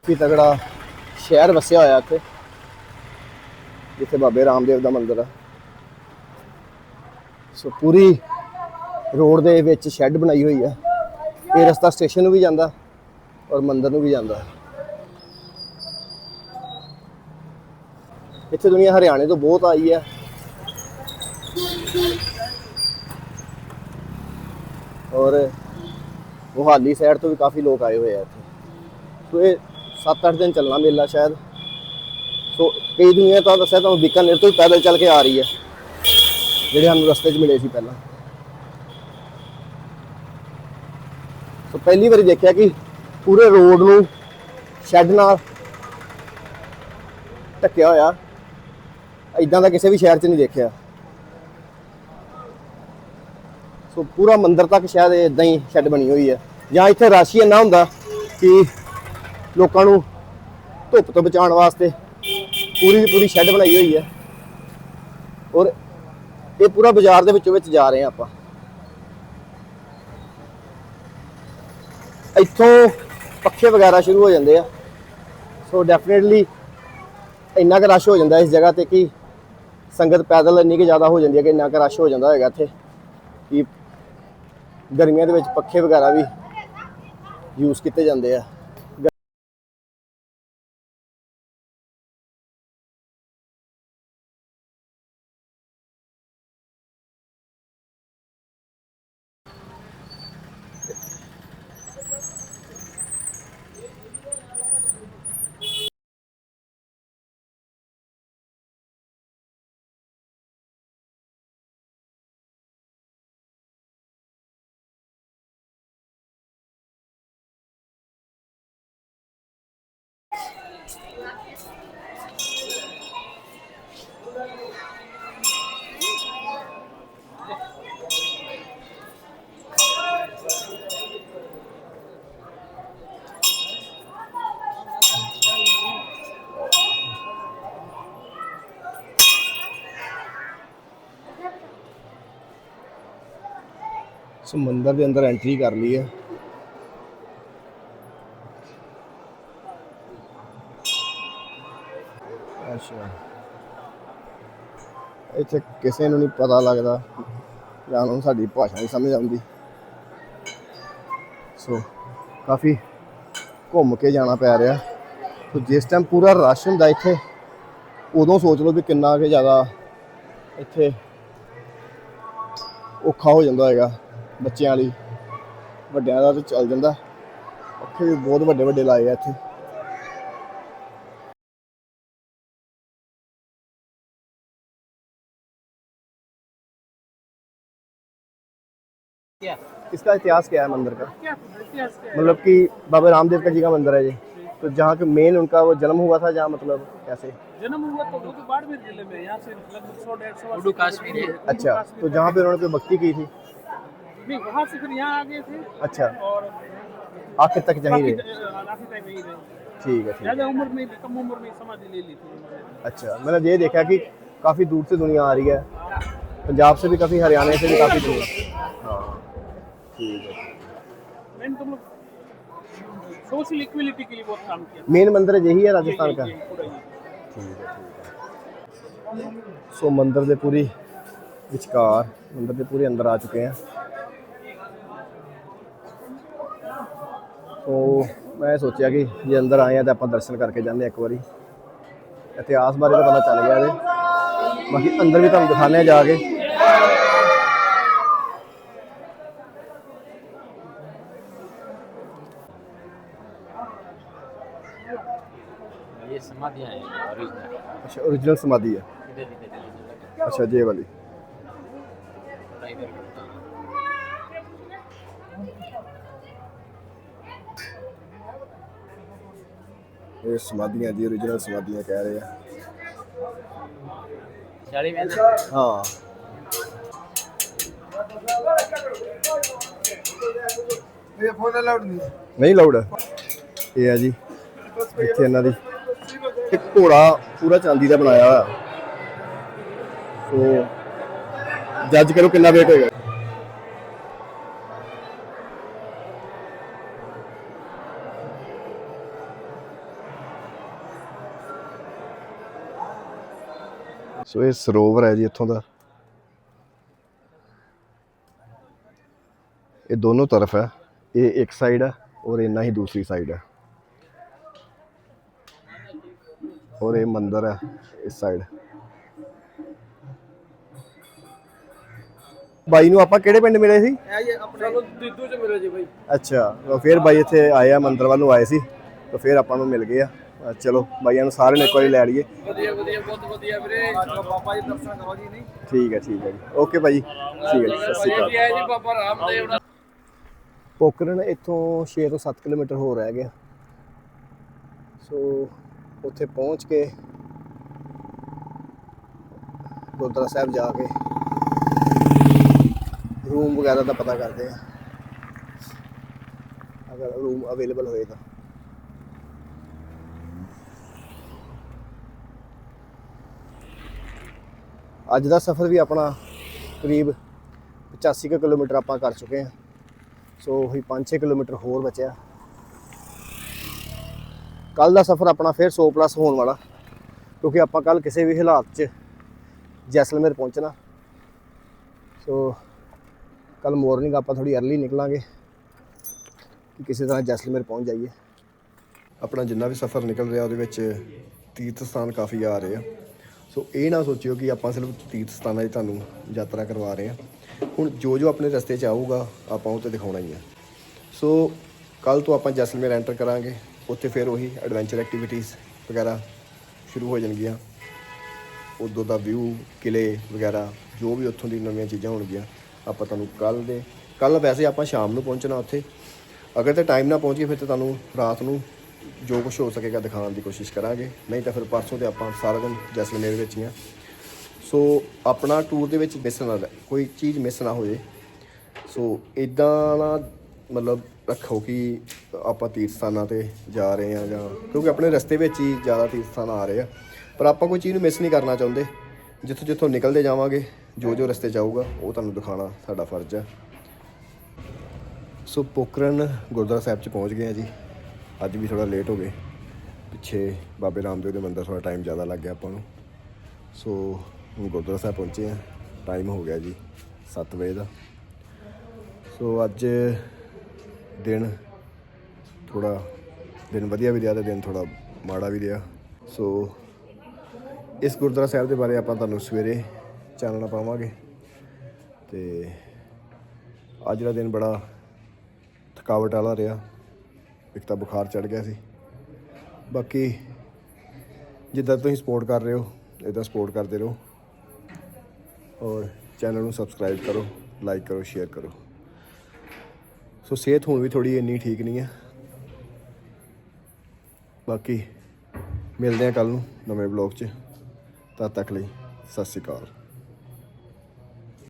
ਕੀ ਤਗੜਾ ਸ਼ਹਿਰ ਵਸਿਆ ਹੋਇਆ ਇੱਥੇ, ਜਿੱਥੇ ਬਾਬੇ ਰਾਮਦੇਵ ਦਾ ਮੰਦਿਰ ਹੈ ਸੋ ਪੂਰੀ ਰੋਡ ਦੇ ਵਿੱਚ ਸ਼ੈੱਡ ਬਣਾਈ ਹੋਈ ਹੈ ਇਹ ਰਸਤਾ ਸਟੇਸ਼ਨ ਨੂੰ ਵੀ ਜਾਂਦਾ ਔਰ ਮੰਦਿਰ ਨੂੰ ਵੀ ਜਾਂਦਾ। ਇੱਥੇ ਦੁਨੀਆ ਹਰਿਆਣੇ ਤੋਂ ਬਹੁਤ ਆਈ ਹੈ ਔਰ ਮੁਹਾਲੀ ਸਾਈਡ ਤੋਂ ਵੀ ਕਾਫੀ ਲੋਕ ਆਏ ਹੋਏ ਆ ਇੱਥੇ। ਸੋ ਇਹ 7-8 ਦਿਨ ਚੱਲਣਾ ਮੇਲਾ ਸ਼ਾਇਦ। ਸੋ ਕਈ ਦੁਨੀਆ ਤਾਂ ਦੱਸਿਆ ਤੁਹਾਨੂੰ ਬੀਕਾਨੇਰ ਤੋਂ ਹੀ ਪੈਦਲ ਚੱਲ ਕੇ ਆ ਰਹੀ ਹੈ, ਜਿਹੜੇ ਸਾਨੂੰ ਰਸਤੇ 'ਚ ਮਿਲੇ ਸੀ ਪਹਿਲਾਂ। ਸੋ ਪਹਿਲੀ ਵਾਰੀ ਦੇਖਿਆ ਕਿ ਪੂਰੇ ਰੋਡ ਨੂੰ ਸ਼ੈੱਡ ਨਾਲ ਢੱਕਿਆ ਹੋਇਆ ਇਦਾਂ ਦਾ ਕਿਸੇ ਵੀ ਸ਼ਹਿਰ 'ਚ ਨਹੀਂ ਦੇਖਿਆ। ਸੋ ਪੂਰਾ ਮੰਦਿਰ ਤੱਕ ਸ਼ਾਇਦ ਇਦਾਂ ਹੀ ਸ਼ੈੱਡ ਬਣੀ ਹੋਈ ਹੈ। ਜਾਂ ਇੱਥੇ ਰਾਸ਼ੀ ਇੰਨਾ ਹੁੰਦਾ ਕਿ ਲੋਕਾਂ ਨੂੰ ਧੁੱਪ ਤੋਂ ਬਚਾਉਣ ਵਾਸਤੇ ਪੂਰੀ ਦੀ ਪੂਰੀ ਸ਼ੈੱਡ ਬਣਾਈ ਹੋਈ ਹੈ। ਔਰ ਇਹ ਪੂਰਾ ਬਾਜ਼ਾਰ ਦੇ ਵਿੱਚੋਂ ਵਿੱਚ ਜਾ ਰਹੇ ਹਾਂ ਆਪਾਂ। ਇੱਥੋਂ ਪੱਖੇ ਵਗੈਰਾ ਸ਼ੁਰੂ ਹੋ ਜਾਂਦੇ ਆ। ਸੋ ਡੈਫੀਨਿਟਲੀ ਇੰਨਾ ਕੁ ਰਸ਼ ਹੋ ਜਾਂਦਾ ਇਸ ਜਗ੍ਹਾ ਤੇ ਕਿ ਸੰਗਤ ਪੈਦਲ ਇੰਨੀ ਕੁ ਜ਼ਿਆਦਾ ਹੋ ਜਾਂਦੀ ਹੈ ਕਿ ਇੰਨਾ ਕੁ ਰਸ਼ ਹੋ ਜਾਂਦਾ ਹੈਗਾ ਇੱਥੇ। ਕਿ ਗਰਮੀਆਂ ਦੇ ਵਿੱਚ ਪੱਖੇ ਵਗੈਰਾ ਵੀ ਯੂਜ਼ ਕੀਤੇ ਜਾਂਦੇ ਆ। ਸੋ ਮੰਦਿਰ ਦੇ ਅੰਦਰ ਐਂਟਰੀ ਕਰ ਲਈ ਹੈ ਅੱਛਾ। ਇੱਥੇ ਕਿਸੇ ਨੂੰ ਨਹੀਂ ਪਤਾ ਲੱਗਦਾ। ਜਾਂ ਉਹਨੂੰ ਸਾਡੀ ਭਾਸ਼ਾ ਨਹੀਂ ਸਮਝ ਆਉਂਦੀ। ਸੋ ਕਾਫੀ ਘੁੰਮ ਕੇ ਜਾਣਾ ਪੈ ਰਿਹਾ। ਸੋ ਜਿਸ ਟਾਈਮ ਪੂਰਾ ਰਸ਼ ਹੁੰਦਾ ਇੱਥੇ, ਉਦੋਂ ਸੋਚ ਲਓ ਵੀ ਕਿੰਨਾ ਕਿ ਜ਼ਿਆਦਾ ਇੱਥੇ ਔਖਾ ਹੋ ਜਾਂਦਾ ਹੈਗਾ ਬੱਚਿਆਂ ਲਈ। ਵੱਡਿਆਂ ਦਾ ਤਾਂ ਚੱਲ ਜਾਂਦਾ। ਔਖੇ ਵੀ ਬਹੁਤ ਵੱਡੇ ਵੱਡੇ ਲਾਏ ਆ ਇੱਥੇ। इसका इतिहास क्या है मंदिर का? क्या इतिहास क्या है? मतलब कि बाबा रामदेव का जी का मंदिर है जी। तो जहाँ के मेन उनका वो जन्म हुआ था जहाँ मतलब कैसे? जन्म हुआ तो वो तो बाड़मेर ज़िले में यहाँ से लगभग सौ डेढ़ सौ काश्मीर है। अच्छा तो जहाँ पे उन्होंने कोई भक्ति की थी? नहीं वहाँ से फिर यहाँ आ गए थे। अच्छा। और आखिर तक यहीं रहे। ठीक है ज़्यादा उम्र में कम उम्र में समाधि ले ली थी अच्छा मैंने ये देखा कि काफ़ी दूर से दुनिया आ रही है। पंजाब से भी काफ़ी हरियाणा से भी काफ़ी दूर। हाँ। ठीक है मैंने तुम लोग सोशल इक्वलिटी के लिए बहुत काम किया मेन मंदिर यही है राजस्थान का यही पूरा ये। ਸੋ ਮੰਦਿਰ ਦੇ ਪੂਰੀ ਵਿਚਕਾਰ ਮੰਦਿਰ ਦੇ ਪੂਰੇ ਅੰਦਰ ਆ ਚੁੱਕੇ ਆ ਸੋ ਮੈਂ ਸੋਚਿਆ ਕਿ ਜੇ ਅੰਦਰ ਆਏ ਆ ਤਾਂ ਆਪਾਂ ਦਰਸ਼ਨ ਕਰਕੇ ਜਾਂਦੇ ਹਾਂ ਇੱਕ ਵਾਰੀ ਇਤਿਹਾਸ ਬਾਰੇ ਤਾਂ ਪਤਾ ਚੱਲ ਗਿਆ ਇਹਦੇ ਬਾਕੀ ਅੰਦਰ ਵੀ ਤੁਹਾਨੂੰ ਦਿਖਾਣੇ ਆ ਜਾ ਕੇ समाधियाँ हैं ओरिजिनल ਅੱਛਾ ओरिजिनल समाधि है इधर इधर इधर अच्छा ये वाली थोड़ा इधर करता हूँ। ਇਹ ਸਮਾਧੀਆਂ ਜੀ ओरिजिनल ਸਮਾਧੀਆਂ ਕਹਿ ਰਹੇ ਆ साड़ी में ना ਹਾਂ ਨਹੀਂ ਲਾਊਡ ਇਹ ਆ ਜੀ ਇੱਥੇ ਇਹਨਾਂ ਦੀ ਇੱਕ ਘੋੜਾ ਪੂਰਾ ਚਾਂਦੀ ਦਾ ਬਣਾਇਆ ਹੋਇਆ। ਸੋ ਜੱਜ ਕਰੋ ਕਿੰਨਾ ਵੇਟ ਹੋਏਗਾ। ਸੋ ਇਹ ਸਰੋਵਰ ਹੈ ਜੀ ਇੱਥੋਂ ਦਾ। ਇਹ ਦੋਨੋਂ ਤਰਫ ਹੈ। ਇਹ ਇੱਕ ਸਾਈਡ ਹੈ ਔਰ ਇੰਨਾ ਹੀ ਦੂਸਰੀ ਸਾਈਡ ਹੈ। ਔਰ ਇਹ ਮੰਦਿਰ ਹੈ ਇਸ ਸਾਈਡ ਬਾਈ ਨੂੰ ਆਪਾਂ ਕਿਹੜੇ ਪਿੰਡ ਮਿਲੇ ਸੀ? ਸਾਨੂੰ ਦਿੱਦੂ ਚ ਮਿਲੋ ਜੀ ਬਾਈ। ਅੱਛਾ ਤਾਂ ਫਿਰ ਬਾਈ ਇੱਥੇ ਆਏ ਆ ਮੰਦਿਰ ਵੱਲ ਨੂੰ ਆਏ ਸੀ ਤਾਂ ਫਿਰ ਆਪਾਂ ਨੂੰ ਮਿਲ ਗਏ ਆ। ਚਲੋ ਬਾਈਆਂ ਨੂੰ ਸਾਰਿਆਂ ਨੂੰ ਇੱਕ ਵਾਰੀ ਲੈ ਲਈਏ। ਵਧੀਆ ਵਧੀਆ ਬਹੁਤ ਵਧੀਆ ਵੀਰੇ। ਬਾਬਾ ਜੀ ਦਰਸ਼ਨ ਕਰੋ ਜੀ ਨਹੀਂ? ਠੀਕ ਹੈ ਠੀਕ ਹੈ ਜੀ। ਓਕੇ ਭਾਈ ਠੀਕ ਹੈ ਜੀ ਸਤਿ ਸ਼੍ਰੀ ਅਕਾਲ। ਜੀ ਆਏ ਜੀ ਬਾਬਾ ਰਾਮਦੇਵ ਦਾ ਪੋਕਰਨ ਇੱਥੋਂ 6 ਤੋਂ 7 ਕਿਲੋਮੀਟਰ ਹੋ ਰਹਿ ਗਿਆ। ਸੋ ਉੱਥੇ ਪਹੁੰਚ ਕੇ ਗੁਰਦੁਆਰਾ ਸਾਹਿਬ ਜਾ ਕੇ ਰੂਮ ਵਗੈਰਾ ਦਾ ਪਤਾ ਕਰਦੇ ਆ ਅਗਰ ਰੂਮ ਅਵੇਲੇਬਲ ਹੋਏ ਤਾਂ। ਅੱਜ ਦਾ ਸਫ਼ਰ ਵੀ ਆਪਣਾ ਕਰੀਬ 85 ਕੁ ਕਿਲੋਮੀਟਰ ਆਪਾਂ ਕਰ ਚੁੱਕੇ ਹਾਂ। ਸੋ ਉਹੀ 5-6 ਕਿਲੋਮੀਟਰ ਹੋਰ ਬਚਿਆ। ਕੱਲ ਦਾ ਸਫ਼ਰ ਆਪਣਾ ਫਿਰ 100 ਪਲੱਸ ਹੋਣ ਵਾਲਾ, ਕਿਉਂਕਿ ਆਪਾਂ ਕੱਲ ਕਿਸੇ ਵੀ ਹਾਲਾਤ 'ਚ ਜੈਸਲਮੇਰ ਪਹੁੰਚਣਾ। ਸੋ ਕੱਲ ਮਾਰਨਿੰਗ ਆਪਾਂ ਥੋੜੀ ਅਰਲੀ ਨਿਕਲਾਂਗੇ, ਕਿ ਕਿਸੇ ਤਰ੍ਹਾਂ ਜੈਸਲਮੇਰ ਪਹੁੰਚ ਜਾਈਏ। ਆਪਣਾ ਜਿੰਨਾ ਵੀ ਸਫ਼ਰ ਨਿਕਲ ਰਿਹਾ ਉਹਦੇ ਵਿੱਚ ਤੀਰਥ ਸਥਾਨ ਕਾਫੀ ਆ ਰਹੇ ਆ। ਸੋ ਇਹ ਨਾ ਸੋਚਿਓ ਕਿ ਆਪਾਂ ਸਿਰਫ ਤੀਰਥ ਸਥਾਨਾਂ 'ਚ ਤੁਹਾਨੂੰ ਯਾਤਰਾ ਕਰਵਾ ਰਹੇ ਆ। ਹੁਣ ਜੋ ਜੋ ਆਪਣੇ ਰਸਤੇ 'ਚ ਆਊਗਾ, ਆਪਾਂ ਉਹ ਤੇ ਦਿਖਾਉਣਾ ਹੀ ਆ। ਸੋ ਕੱਲ ਤੋਂ ਆਪਾਂ ਜੈਸਲਮੇਰ ਐਂਟਰ ਕਰਾਂਗੇ। ਉੱਥੇ ਫਿਰ ਉਹੀ ਐਡਵੈਂਚਰ ਐਕਟੀਵਿਟੀਜ਼ ਵਗੈਰਾ ਸ਼ੁਰੂ ਹੋ ਜਾਣਗੀਆਂ। ਉਦੋਂ ਦਾ ਵਿਊ ਕਿਲੇ ਵਗੈਰਾ, ਜੋ ਵੀ ਉੱਥੋਂ ਦੀ ਨਵੀਆਂ ਚੀਜ਼ਾਂ ਹੋਣਗੀਆਂ, ਆਪਾਂ ਤੁਹਾਨੂੰ ਕੱਲ ਦੇ ਕੱਲ ਵੈਸੇ ਆਪਾਂ ਸ਼ਾਮ ਨੂੰ ਪਹੁੰਚਣਾ ਉੱਥੇ। ਅਗਰ ਤੇ ਟਾਈਮ ਨਾ ਪਹੁੰਚੀਏ, ਫਿਰ ਤੇ ਤੁਹਾਨੂੰ ਰਾਤ ਨੂੰ ਜੋ ਕੁਝ ਹੋ ਸਕੇਗਾ ਦਿਖਾਉਣ ਦੀ ਕੋਸ਼ਿਸ਼ ਕਰਾਂਗੇ। ਨਹੀਂ ਤਾਂ ਫਿਰ ਪਰਸੋਂ ਤੇ ਆਪਾਂ ਸਾਰਾ ਦਿਨ ਜੈਸਲਮੇਰ ਵਿੱਚ ਹੀ ਆ। ਸੋ ਆਪਣਾ ਟੂਰ ਦੇ ਵਿੱਚ ਮਿਸ ਨਾ ਕੋਈ ਚੀਜ਼ ਮਿਸ ਨਾ ਹੋ ਜੇ ਸੋ ਇਦਾਂ ਨਾ ਮਤਲਬ ਰੱਖੋ ਕਿ ਆਪਾਂ ਤੀਰਥ ਸਥਾਨਾਂ ਤੇ ਜਾ ਰਹੇ ਆ ਜਾਂ ਕਿਉਂਕਿ ਆਪਣੇ ਰਸਤੇ ਵਿੱਚ ਹੀ ਜ਼ਿਆਦਾ ਤੀਰਥ ਸਥਾਨ ਆ ਰਹੇ ਆ। ਪਰ ਆਪਾਂ ਕੋਈ ਚੀਜ਼ ਨੂੰ ਮਿਸ ਨਹੀਂ ਕਰਨਾ ਚਾਹੁੰਦੇ। ਜਿੱਥੋਂ ਜਿੱਥੋਂ ਨਿਕਲਦੇ ਜਾਵਾਂਗੇ, ਜੋ ਜੋ ਰਸਤੇ ਜਾਊਗਾ, ਉਹ ਤੁਹਾਨੂੰ ਦਿਖਾਉਣਾ ਸਾਡਾ ਫਰਜ਼ ਹੈ ਸੋ ਪੋਕਰਨ ਗੁਰਦੁਆਰਾ ਸਾਹਿਬ ਚ ਪਹੁੰਚ ਗਏ ਆ ਜੀ। ਅੱਜ ਵੀ ਥੋੜਾ ਲੇਟ ਹੋ ਗਏ। ਪਿੱਛੇ ਬਾਬੇ ਰਾਮਦੇਵ ਦੇ ਮੰਦਰ ਥੋੜਾ ਟਾਈਮ ਜ਼ਿਆਦਾ ਲੱਗ ਗਿਆ ਆਪਾਂ ਨੂੰ। ਸੋ ਹੁਣ ਗੁਰਦੁਆਰਾ ਸਾਹਿਬ ਪਹੁੰਚੇ ਆ। ਟਾਈਮ ਹੋ ਗਿਆ ਜੀ 7 ਵਜੇ ਦਾ। ਸੋ ਅੱਜ ਦਿਨ ਥੋੜਾ ਦਿਨ ਵਧੀਆ ਵੀ ਰਿਹਾ ਤੇ ਦਿਨ ਥੋੜਾ ਮਾੜਾ ਵੀ ਰਿਹਾ। ਸੋ ਇਸ ਗੁਰਦੁਆਰਾ ਸਾਹਿਬ ਦੇ ਬਾਰੇ ਆਪਾਂ ਤੁਹਾਨੂੰ ਸਵੇਰੇ ਚਾਨਣਾ ਪਾਵਾਂਗੇ ਤੇ ਅੱਜ ਦਾ ਦਿਨ ਬੜਾ ਥਕਾਵਟ ਵਾਲਾ ਰਿਹਾ। ਇੱਕ ਤਾਂ ਬੁਖਾਰ ਚੜ ਗਿਆ ਸੀ। ਬਾਕੀ ਜਿੱਦਾਂ ਤੁਸੀਂ ਸਪੋਰਟ ਕਰ ਰਹੇ ਹੋ ਇਦਾਂ ਸਪੋਰਟ ਕਰਦੇ ਰਹੋ। ਔਰ ਚੈਨਲ ਨੂੰ ਸਬਸਕ੍ਰਾਈਬ ਕਰੋ ਲਾਈਕ ਕਰੋ ਸ਼ੇਅਰ ਕਰੋ। ਸੋ ਸਿਹਤ ਹੁਣ ਵੀ ਥੋੜੀ ਇੰਨੀ ਠੀਕ ਨਹੀਂ ਹੈ। ਬਾਕੀ ਮਿਲਦੇ ਹਾਂ ਕੱਲ ਨੂੰ ਨਵੇਂ ਬਲੌਗ 'ਚ। ਤਦ ਤੱਕ ਲਈ ਸਤਿ ਸ਼੍ਰੀ ਅਕਾਲ।